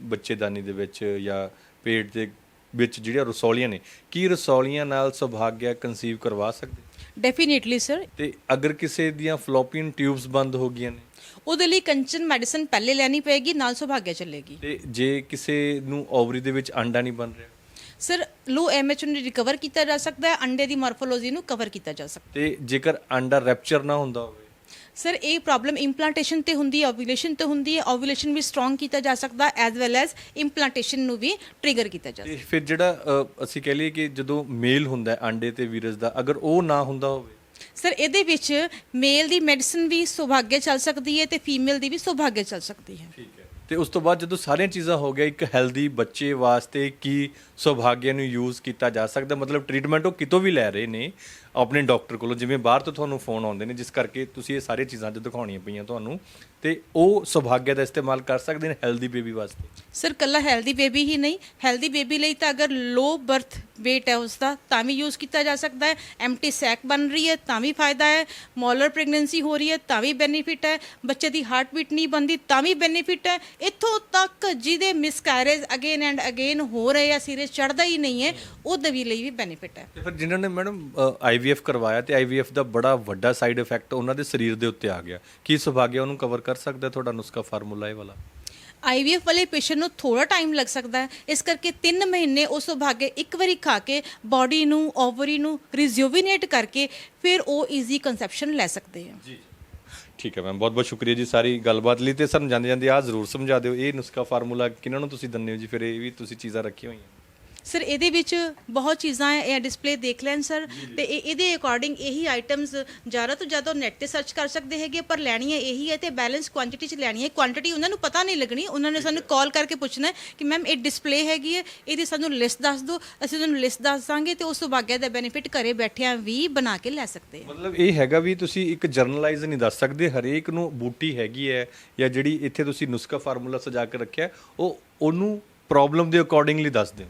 ਬੱਚੇਦਾਨੀ ਦੇ ਵਿੱਚ ਜਾਂ ਪੇਟ ਦੇ ਵਿੱਚ ਜਿਹੜੀਆਂ ਰਸੌਲੀਆਂ ਨੇ ਕੀ ਰਸੌਲੀਆਂ ਨਾਲ ਸੁਭਾਗਿਆ ਕਨਸੀਵ ਕਰਵਾ ਸਕਦੇ? ਡੈਫੀਨੇਟਲੀ ਸਰ ਤੇ ਅਗਰ ਕਿਸੇ ਦੀਆਂ ਫਲੋਪੀਨ ਟਿਊਬਸ ਬੰਦ ਹੋ ਗਈਆਂ ਨੇ? ਉਹਦੇ ਲਈ ਕੰਚਨ ਮੈਡੀਸਨ ਪਹਿਲੇ ਲੈਣੀ ਪਏਗੀ ਨਾਲ ਸੁਭਾਗਿਆ ਚੱਲੇਗੀ। ਤੇ ਜੇ ਕਿਸੇ ਨੂੰ ਓਵਰੀ ਦੇ ਵਿੱਚ ਅੰਡਾ ਨਹੀਂ ਬਣ ਰਿਹਾ? ਸਰ ਲੋ ਐਮਐਚ ਨੂੰ ਰਿਕਵਰ ਕੀਤਾ ਜਾ ਸਕਦਾ ਹੈ ਅੰਡੇ ਦੀ ਮਾਰਫੋਲੋਜੀ ਨੂੰ ਕਵਰ ਕੀਤਾ ਜਾ ਸਕਦਾ ਤੇ ਜੇਕਰ ਅੰਡਾ ਰੈਪਚਰ ਨਾ ਹੁੰਦਾ ਹੋਵੇ ਸਰ ਇਹ ਪ੍ਰੋਬਲਮ ਇੰਪਲਾਂਟੇਸ਼ਨ ਤੇ ਹੁੰਦੀ ਹੈ ਓਵੂਲੇਸ਼ਨ ਤੇ ਹੁੰਦੀ ਹੈ। ਓਵੂਲੇਸ਼ਨ ਵੀ ਸਟਰੋਂਗ ਕੀਤਾ ਜਾ ਸਕਦਾ ਐਜ਼ ਵੈਲ ਐਜ਼ ਇੰਪਲਾਂਟੇਸ਼ਨ ਨੂੰ ਵੀ ਟ੍ਰਿਗਰ ਕੀਤਾ ਜਾ ਸਕਦਾ। ਫਿਰ ਜਿਹੜਾ ਅ, ਅਸੀਂ ਕਹਿ ਲਈਏ ਕਿ ਜਦੋਂ ਮੇਲ ਹੁੰਦਾ ਹੈ ਅੰਡੇ ਤੇ ਵੀਰਸ ਦਾ ਅਗਰ ਉਹ ਨਾ ਹੁੰਦਾ ਹੋਵੇ? ਸਰ ਇਹਦੇ ਵਿੱਚ ਮੇਲ ਦੀ ਮੈਡੀਸਨ ਵੀ ਸੁਭਾਗਿਆ ਚੱਲ ਸਕਦੀ ਹੈ ਤੇ ਫੀਮੇਲ ਦੀ ਵੀ ਸੁਭਾਗਿਆ ਚੱਲ ਸਕਦੀ ਹੈ। ਠੀਕ ਹੈ। ਤੇ ਉਸ ਤੋਂ ਬਾਅਦ ਜਦੋਂ ਸਾਰੀਆਂ ਚੀਜ਼ਾਂ ਹੋ ਗਿਆ ਇੱਕ ਹੈਲਦੀ ਬੱਚੇ ਵਾਸਤੇ ਕੀ ਸੁਭਾਗਿਆ ਨੂੰ ਯੂਜ਼ ਕੀਤਾ ਜਾ ਸਕਦਾ? ਮਤਲਬ ਟ੍ਰੀਟਮੈਂਟ ਉਹ ਕਿਤੋਂ ਵੀ ਲੈ ਰਹੇ ਨੇ ਆਪਣੇ ਡਾਕਟਰ ਕੋਲੋਂ ਜਿਵੇਂ ਬਾਹਰ ਤੋਂ ਤੁਹਾਨੂੰ ਫੋਨ ਆਉਂਦੇ ਨੇ ਜਿਸ ਕਰਕੇ ਤੁਸੀਂ ਇਹ ਸਾਰੀਆਂ ਚੀਜ਼ਾਂ ਅੱਜ ਦਿਖਾਉਣੀਆਂ ਪਈਆਂ ਤੁਹਾਨੂੰ ਤੇ ਉਹ ਸੁਭਾਗਿਆ ਦਾ ਇਸਤੇਮਾਲ ਕਰ ਸਕਦੇ ਨੇ ਹੈਲਦੀ ਬੇਬੀ ਵਾਸਤੇ? ਸਰ ਕੱਲਾ ਹੈਲਦੀ ਬੇਬੀ ਹੀ ਨਹੀਂ ਹੈਲਦੀ ਬੇਬੀ ਲਈ ਤਾਂ ਅਗਰ ਲੋ ਬਰਥ weight ਹੈ ਉਸ ਦਾ ਤਾਂ ਵੀ ਯੂਜ਼ ਕੀਤਾ ਜਾ ਸਕਦਾ ਹੈ। ਐਮਟੀ ਸੈਕ ਬਣ ਰਹੀ ਹੈ ਤਾਂ ਵੀ ਫਾਇਦਾ ਹੈ। ਮੋਲਰ ਪ੍ਰੈਗਨੈਂਸੀ ਹੋ ਰਹੀ ਹੈ ਤਾਂ ਵੀ ਬੈਨੀਫਿਟ ਹੈ। ਬੱਚੇ ਦੀ ਹਾਰਟ ਬੀਟ ਨਹੀਂ ਬੰਦੀ ਤਾਂ ਵੀ ਬੈਨੀਫਿਟ ਹੈ। ਇੱਥੋਂ ਤੱਕ ਜਿਹਦੇ ਮਿਸਕੈਰੇਜ ਅਗੇਨ ਐਂਡ ਅਗੇਨ ਹੋ ਰਹੇ ਆ ਸੀਰੀਅਸ ਚੜਦਾ ਹੀ ਨਹੀਂ ਹੈ ਉਹਦੇ ਵੀ ਲਈ ਵੀ ਬੈਨੀਫਿਟ ਹੈ। ਤੇ ਫਿਰ ਜਿਨ੍ਹਾਂ ਨੇ ਮੈਡਮ ਆਈਵੀਐਫ ਕਰਵਾਇਆ ਤੇ ਆਈਵੀਐਫ ਦਾ ਬੜਾ ਵੱਡਾ ਸਾਈਡ ਇਫੈਕਟ ਉਹਨਾਂ ਦੇ ਸਰੀਰ ਦੇ ਉੱਤੇ ਆ ਗਿਆ। ਕੀ ਸੁਭਾਗਿਆ ਉਹਨੂੰ ਕਵਰ ਕਰ ਸਕਦਾ ਤੁਹਾਡਾ ਨੁਸਖਾ ਫਾਰਮੂਲਾ ਇਹ ਵਾਲਾ? ਆਈਵੀਐਫ ਵਾਲੇ ਪੇਸ਼ੈਂਟ ਨੂੰ ਥੋੜਾ ਟਾਈਮ ਲੱਗ ਸਕਦਾ ਹੈ। ਇਸ ਕਰਕੇ 3 ਮਹੀਨੇ ਉਸ ਸੁਭਾਗੇ ਇੱਕ ਵਾਰੀ ਖਾ ਕੇ ਬਾਡੀ ਨੂੰ ਓਵਰੀ ਨੂੰ ਰਿਜ਼ੂਵਿਨੇਟ ਕਰਕੇ ਫਿਰ ਉਹ ਈਜ਼ੀ ਕਨਸੈਪਸ਼ਨ ਲੈ ਸਕਦੇ ਆ। ਜੀ। ਠੀਕ ਹੈ ਮੈਮ ਬਹੁਤ ਬਹੁਤ ਸ਼ੁਕਰੀਆ ਜੀ ਸਾਰੀ ਗੱਲਬਾਤ ਲਈ ਤੇ ਸਾਨੂੰ ਜਾਂਦੇ ਜਾਂਦੇ ਆ ਜ਼ਰੂਰ ਸਮਝਾ ਦਿਓ। ਇਹ ਨੁਸਖਾ ਫਾਰਮੂਲਾ ਕਿਹਨਾਂ ਨੂੰ ਤੁਸੀਂ ਦਿੰਦੇ ਹੋ ਜੀ? ਫਿਰ ਇਹ ਵੀ ਤੁਸੀਂ ਚੀਜ਼ਾਂ ਰੱਖੀਆਂ ਹੋਈਆਂ। ਸਰ ਇਹਦੇ ਵਿੱਚ ਬਹੁਤ ਚੀਜ਼ਾਂ ਇਹ ਡਿਸਪਲੇ ਦੇਖ ਲੈਣ ਸਰ ਤੇ ਇਹ- ਇਹਦੇ ਅਕੋਰਡਿੰਗ ਇਹੀ ਆਈਟਮਸ ਜ਼ਿਆਦਾ ਤੋਂ ਜ਼ਿਆਦਾ ਨੈਟ ਤੇ ਸਰਚ ਕਰ ਸਕਦੇ ਹੈਗੇ, ਪਰ ਲੈਣੀਆਂ ਇਹੀ ਹੈ ਤੇ ਬੈਲੈਂਸ ਕੁਆਂਟੀਟੀ ਚ ਲੈਣੀ ਹੈ ਕੁਆਂਟੀਟੀ ਉਹਨਾਂ ਨੂੰ ਪਤਾ ਨਹੀਂ ਲੱਗਣੀ, ਉਹਨਾਂ ਨੇ ਸਾਨੂੰ ਕਾਲ ਕਰਕੇ ਪੁੱਛਣਾ ਹੈ ਕਿ ਮੈਮ ਇਹ ਡਿਸਪਲੇ ਹੈਗੀ ਹੈ ਇਹਦੀ ਸਾਨੂੰ ਲਿਸਟ ਦੱਸ ਦਿਓ, ਅਸੀਂ ਤੁਹਾਨੂੰ ਲਿਸਟ ਦੱਸ ਦਾਂਗੇ ਤੇ ਉਸ ਸੁਭਾਗਿਆ ਦਾ ਬੈਨੀਫਿਟ ਘਰੇ ਬੈਠਿਆਂ ਵੀ ਬਣਾ ਕੇ ਲੈ ਸਕਦੇ ਹਾਂ ਮਤਲਬ ਇਹ ਹੈਗਾ ਵੀ ਤੁਸੀਂ ਇੱਕ ਜਰਨਲਾਈਜ਼ ਨਹੀਂ ਦੱਸ ਸਕਦੇ, ਹਰੇਕ ਨੂੰ ਬੂਟੀ ਹੈਗੀ ਹੈ ਜਾਂ ਜਿਹੜੀ ਇੱਥੇ ਤੁਸੀਂ ਨੁਸਖਾ ਫਾਰਮੂਲਾ ਸਜਾ ਕੇ ਰੱਖਿਆ, ਉਹ ਉਹਨੂੰ ਪ੍ਰੋਬਲਮ ਦੇ ਅਕੋਰਡਿੰਗਲੀ ਦੱਸ ਦਿਓ।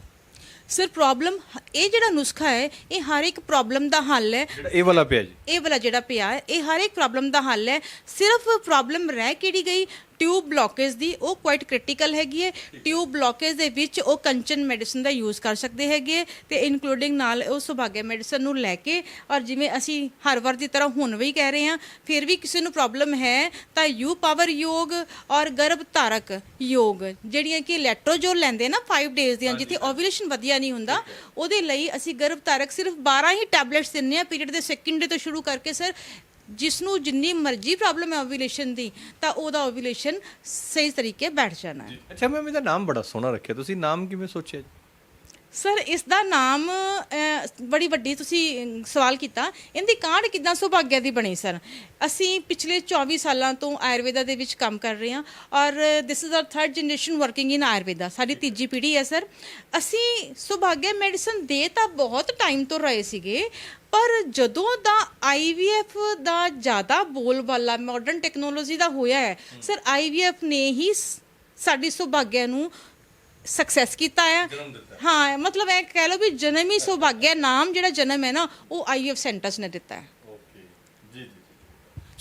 ਸਰ ਪ੍ਰੋਬਲਮ ਇਹ ਜਿਹੜਾ ਨੁਸਖਾ ਹੈ ਇਹ ਹਰ ਇੱਕ ਪ੍ਰੋਬਲਮ ਦਾ ਹੱਲ ਹੈ। ਜਿਹੜਾ ਇਹ ਵਾਲਾ ਪਿਆ ਜੀ। ਇਹ ਵਾਲਾ ਜਿਹੜਾ ਪਿਆ ਹੈ ਇਹ ਹਰ ਇੱਕ ਪ੍ਰੋਬਲਮ ਦਾ ਹੱਲ ਹੈ। ਸਿਰਫ ਪ੍ਰੋਬਲਮ ਰਹਿ ਕਿਹੜੀ ਗਈ? ਟਿਊਬ ਬਲੌਕੇਜ ਦੀ ਉਹ ਕੁਆਇਟ ਕ੍ਰਿਟੀਕਲ ਹੈਗੀ ਹੈ। ਟਿਊਬ ਬਲੌਕੇਜ ਦੇ ਵਿੱਚ ਉਹ ਕੰਚਨ ਮੈਡੀਸਨ ਦਾ ਯੂਜ਼ ਕਰ ਸਕਦੇ ਹੈਗੇ ਤੇ ਇਨਕਲੂਡਿੰਗ ਨਾਲ ਉਹ ਸੁਭਾਗਿਆ ਮੈਡੀਸਨ ਨੂੰ ਲੈ ਕੇ ਔਰ ਜਿਵੇਂ ਅਸੀਂ ਹਰ ਵਾਰ ਦੀ ਤਰ੍ਹਾਂ ਹੁਣ ਵੀ ਕਹਿ ਰਹੇ ਹਾਂ ਫਿਰ ਵੀ ਕਿਸੇ ਨੂੰ ਪ੍ਰੋਬਲਮ ਹੈ ਤਾਂ ਯੂ ਪਾਵਰ ਯੋਗ ਔਰ ਗਰਭ ਧਾਰਕ ਯੋਗ ਜਿਹੜੀਆਂ ਕਿ ਲੈਟਰੋਜੋਲ ਲੈਂਦੇ ਨਾ 5 ਡੇਜ਼ ਦੀਆਂ ਜਿੱਥੇ ਓਵੂਲੇਸ਼ਨ ਵਧੀਆ ਨਹੀਂ ਹੁੰਦਾ ਉਹਦੇ ਲਈ ਅਸੀਂ ਗਰਭ ਧਾਰਕ ਸਿਰਫ 12 ਹੀ ਟੈਬਲੇਟਸ ਦਿੰਨੇ ਆ ਪੀਰੀਅਡ ਦੇ ਸੈਕਿੰਡ ਡੇ ਤੋਂ ਸ਼ੁਰੂ ਕਰਕੇ ਸਰ ਜਿਸ ਨੂੰ ਜਿੰਨੀ ਮਰਜ਼ੀ ਪ੍ਰੋਬਲਮ ਹੈ ਓਵੂਲੇਸ਼ਨ ਦੀ, ਤਾਂ ਉਹਦਾ ਓਵੂਲੇਸ਼ਨ ਸਹੀ ਤਰੀਕੇ ਬੈਠ ਜਾਣਾ ਹੈ। ਅੱਛਾ ਮੈਮ ਇਹਦਾ ਨਾਮ ਬੜਾ ਸੋਹਣਾ ਰੱਖਿਆ। ਤੁਸੀਂ ਨਾਮ ਕਿਵੇਂ ਸੋਚਿਆ ਜੀ? ਸਰ ਇਸ ਦਾ ਨਾਮ ਅਹ, ਬੜੀ ਵੱਡੀ ਤੁਸੀਂ ਸਵਾਲ ਕੀਤਾ। ਇਹਦੀ ਕਾਢ ਕਿਦਾਂ ਸੁਭਾਗਿਆ ਦੀ ਬਣੀ ਸਰ? ਅਸੀਂ ਪਿਛਲੇ 24 ਸਾਲਾਂ ਤੋਂ ਆਯੁਰਵੇਦਾ ਦੇ ਵਿੱਚ ਕੰਮ ਕਰ ਰਹੇ ਹਾਂ ਔਰ this is our third generation working in Ayurveda. ਸਾਡੀ ਤੀਜੀ ਪੀੜ੍ਹੀ ਹੈ ਸਰ। ਅਸੀਂ ਸੁਭਾਗਿਆ ਮੈਡੀਸਨ ਦੇ ਤਾਂ ਬਹੁਤ ਟਾਈਮ ਤੋਂ ਰਹੇ ਸੀਗੇ ਪਰ ਜਦੋਂ ਦਾ ਆਈਵੀਐਫ ਦਾ ਜ਼ਿਆਦਾ ਬੋਲਬਾਲਾ ਮਾਡਰਨ ਟੈਕਨੋਲੋਜੀ ਦਾ ਹੋਇਆ ਹੈ ਸਰ ਆਈਵੀਐਫ ਨੇ ਹੀ ਸ- ਸਾਡੀ ਸੁਭਾਗਿਆ ਨੂੰ ਸਕਸੈਸ ਕੀਤਾ ਹੈ। ਹਾਂ। ਮਤਲਬ ਇਹ ਕਹਿ ਲਓ ਵੀ ਜਨਮ ਹੀ ਸੁਭਾਗਿਆ ਨਾਮ ਜਿਹੜਾ ਜਨਮ ਹੈ ਨਾ ਉਹ ਆਈਐਫ ਸੈਂਟਰਸ ਨੇ ਦਿੱਤਾ ਹੈ।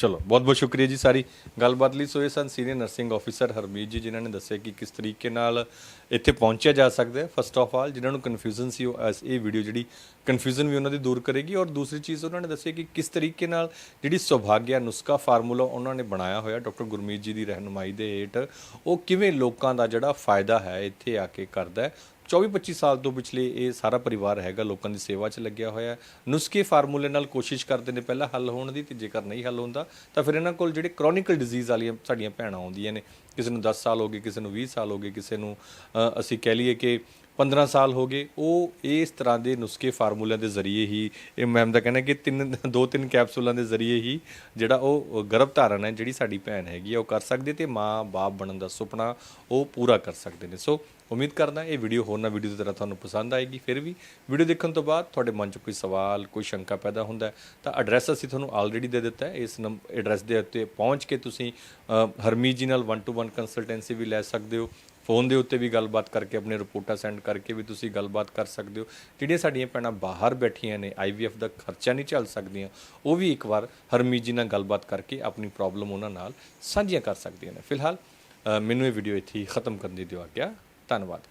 ਚਲੋ, ਬਹੁਤ ਬਹੁਤ ਸ਼ੁਕਰੀਆ ਜੀ ਸਾਰੀ ਗੱਲਬਾਤ ਲਈ। ਸੋ ਇਹ ਸਨ senior nursing officer Harmeet ji, ਜਿਨ੍ਹਾਂ ਨੇ ਦੱਸਿਆ ਕਿ ਕਿਸ ਤਰੀਕੇ ਨਾਲ ਇੱਥੇ ਪਹੁੰਚਿਆ ਜਾ ਸਕਦਾ ਹੈ। ਫਸਟ ਆਫ ਆਲ ਜਿਨ੍ਹਾਂ ਨੂੰ ਕਨਫਿਊਜ਼ਨ ਸੀ, ਉਹ ਇਸ- ਇਹ ਵੀਡੀਓ ਜਿਹੜੀ ਕਨਫਿਊਜ਼ਨ ਵੀ ਉਹਨਾਂ ਦੀ ਦੂਰ ਕਰੇਗੀ। ਔਰ ਦੂਸਰੀ ਚੀਜ਼, ਉਹਨਾਂ ਨੇ ਦੱਸਿਆ ਕਿ ਕਿਸ ਤਰੀਕੇ ਨਾਲ ਜਿਹੜੀ ਸੁਭਾਗਿਆ ਨੁਸਖਾ ਫਾਰਮੂਲਾ ਉਹਨਾਂ ਨੇ ਬਣਾਇਆ ਹੋਇਆ, ਡਾਕਟਰ ਗੁਰਮੀਤ ਜੀ ਦੀ ਰਹਿਨੁਮਾਈ ਦੇ ਹੇਠ, ਉਹ ਕਿਵੇਂ ਲੋਕਾਂ ਦਾ ਜਿਹੜਾ ਫਾਇਦਾ ਹੈ, ਇੱਥੇ ਆ ਕੇ ਕਰਦਾ ਹੈ। 24-25 ਸਾਲ ਤੋਂ ਪਿਛਲੇ ਇਹ ਸਾਰਾ ਪਰਿਵਾਰ ਹੈਗਾ, ਲੋਕਾਂ ਦੀ ਸੇਵਾ 'ਚ ਲੱਗਿਆ ਹੋਇਆ ਨੁਸਖੇ ਫਾਰਮੂਲੇ ਨਾਲ ਕੋਸ਼ਿਸ਼ ਕਰਦੇ ਨੇ ਪਹਿਲਾਂ ਹੱਲ ਹੋਣ ਦੀ ਤੇ ਜੇਕਰ ਨਹੀਂ ਹੱਲ ਹੁੰਦਾ, ਤਾਂ ਫਿਰ ਇਹਨਾਂ ਕੋਲ ਜਿਹੜੇ ਕ੍ਰੋਨਿਕਲ ਡਿਜ਼ੀਜ਼ ਵਾਲੀਆਂ ਸਾਡੀਆਂ ਭੈਣਾਂ ਆਉਂਦੀਆਂ ਨੇ। ਕਿਸੇ ਨੂੰ 10 ਸਾਲ ਹੋ ਗਏ, ਕਿਸੇ ਨੂੰ 20 ਸਾਲ ਹੋ ਗਏ, ਕਿਸੇ ਨੂੰ ਅਸੀਂ ਕਹਿ ਲਈਏ ਕਿ 15 ਸਾਲ ਹੋ ਗਏ, ਉਹ ਇਸ ਤਰ੍ਹਾਂ ਦੇ ਨੁਸਖੇ ਫਾਰਮੂਲਿਆਂ ਦੇ ਜ਼ਰੀਏ ਹੀ, ਇਹ ਮੈਮ ਦਾ ਕਹਿਣਾ ਕਿ ਤਿੰਨ ਦੋ ਤਿੰਨ ਕੈਪਸੂਲਾਂ ਦੇ ਜ਼ਰੀਏ ਹੀ ਜਿਹੜਾ ਉਹ ਗਰਭ ਧਾਰਨ ਹੈ, ਜਿਹੜੀ ਸਾਡੀ ਭੈਣ ਹੈਗੀ ਹੈ ਉਹ ਕਰ ਸਕਦੇ ਹੈ ਤੇ ਮਾਂ ਬਾਪ ਬਣਨ ਦਾ ਸੁਪਨਾ ਉਹ ਪੂਰਾ ਕਰ ਸਕਦੇ ਨੇ। ਸੋ ਉਮੀਦ ਕਰਦਾ ਇਹ ਵੀਡੀਓ ਹੋਰ ਨਾ ਵੀਡੀਓ ਦੀ ਤਰ੍ਹਾਂ ਤੁਹਾਨੂੰ ਪਸੰਦ ਆਏਗੀ। ਫਿਰ ਵੀ ਵੀਡੀਓ ਦੇਖਣ ਤੋਂ ਬਾਅਦ ਤੁਹਾਡੇ ਮਨ 'ਚ ਕੋਈ ਸਵਾਲ, ਕੋਈ ਸ਼ੰਕਾ ਪੈਦਾ ਹੁੰਦਾ ਹੈ, ਤਾਂ ਐਡਰੈਸ ਅਸੀਂ ਤੁਹਾਨੂੰ ਆਲਰੇਡੀ ਦੇ ਦਿੱਤਾ ਹੈ। ਇਸ ਐਡਰੈਸ ਦੇ ਉੱਤੇ ਪਹੁੰਚ ਕੇ ਤੁਸੀਂ ਹਰਮੀਤ ਜੀ ਨਾਲ 1 ਟੂ 1 ਕੰਸਲਟੈਂਸੀ ਵੀ ਲੈ ਸਕਦੇ ਹੋ। ਫੋਨ ਦੇ ਉੱਤੇ ਵੀ ਗੱਲਬਾਤ ਕਰਕੇ, ਆਪਣੇ ਰਿਪੋਰਟਾਂ ਸੈਂਡ ਕਰਕੇ ਵੀ ਤੁਸੀਂ ਗੱਲਬਾਤ ਕਰ ਸਕਦੇ ਹੋ। ਜਿਹੜੀਆਂ ਸਾਡੀਆਂ ਭੈਣਾਂ ਬਾਹਰ ਬੈਠੀਆਂ ਨੇ ਆਈਵੀਐਫ ਦਾ ਖਰਚਾ ਨਹੀਂ ਝੱਲ ਸਕਦੀਆਂ, ਉਹ ਵੀ ਇੱਕ ਵਾਰ ਹਰਮੀਤ ਜੀ ਨਾਲ ਗੱਲਬਾਤ ਕਰਕੇ ਆਪਣੀ ਪ੍ਰੋਬਲਮ ਉਹਨਾਂ ਨਾਲ ਸਾਂਝੀਆਂ ਕਰ ਸਕਦੀਆਂ ਨੇ। ਫਿਲਹਾਲ ਮੈਨੂੰ ਇਹ ਵੀਡੀਓ ਇੱਥੇ ਹੀ ਖਤਮ ਕਰਨ ਦੀ ਦਿਓ ਆਗਿਆ। ਧੰਨਵਾਦ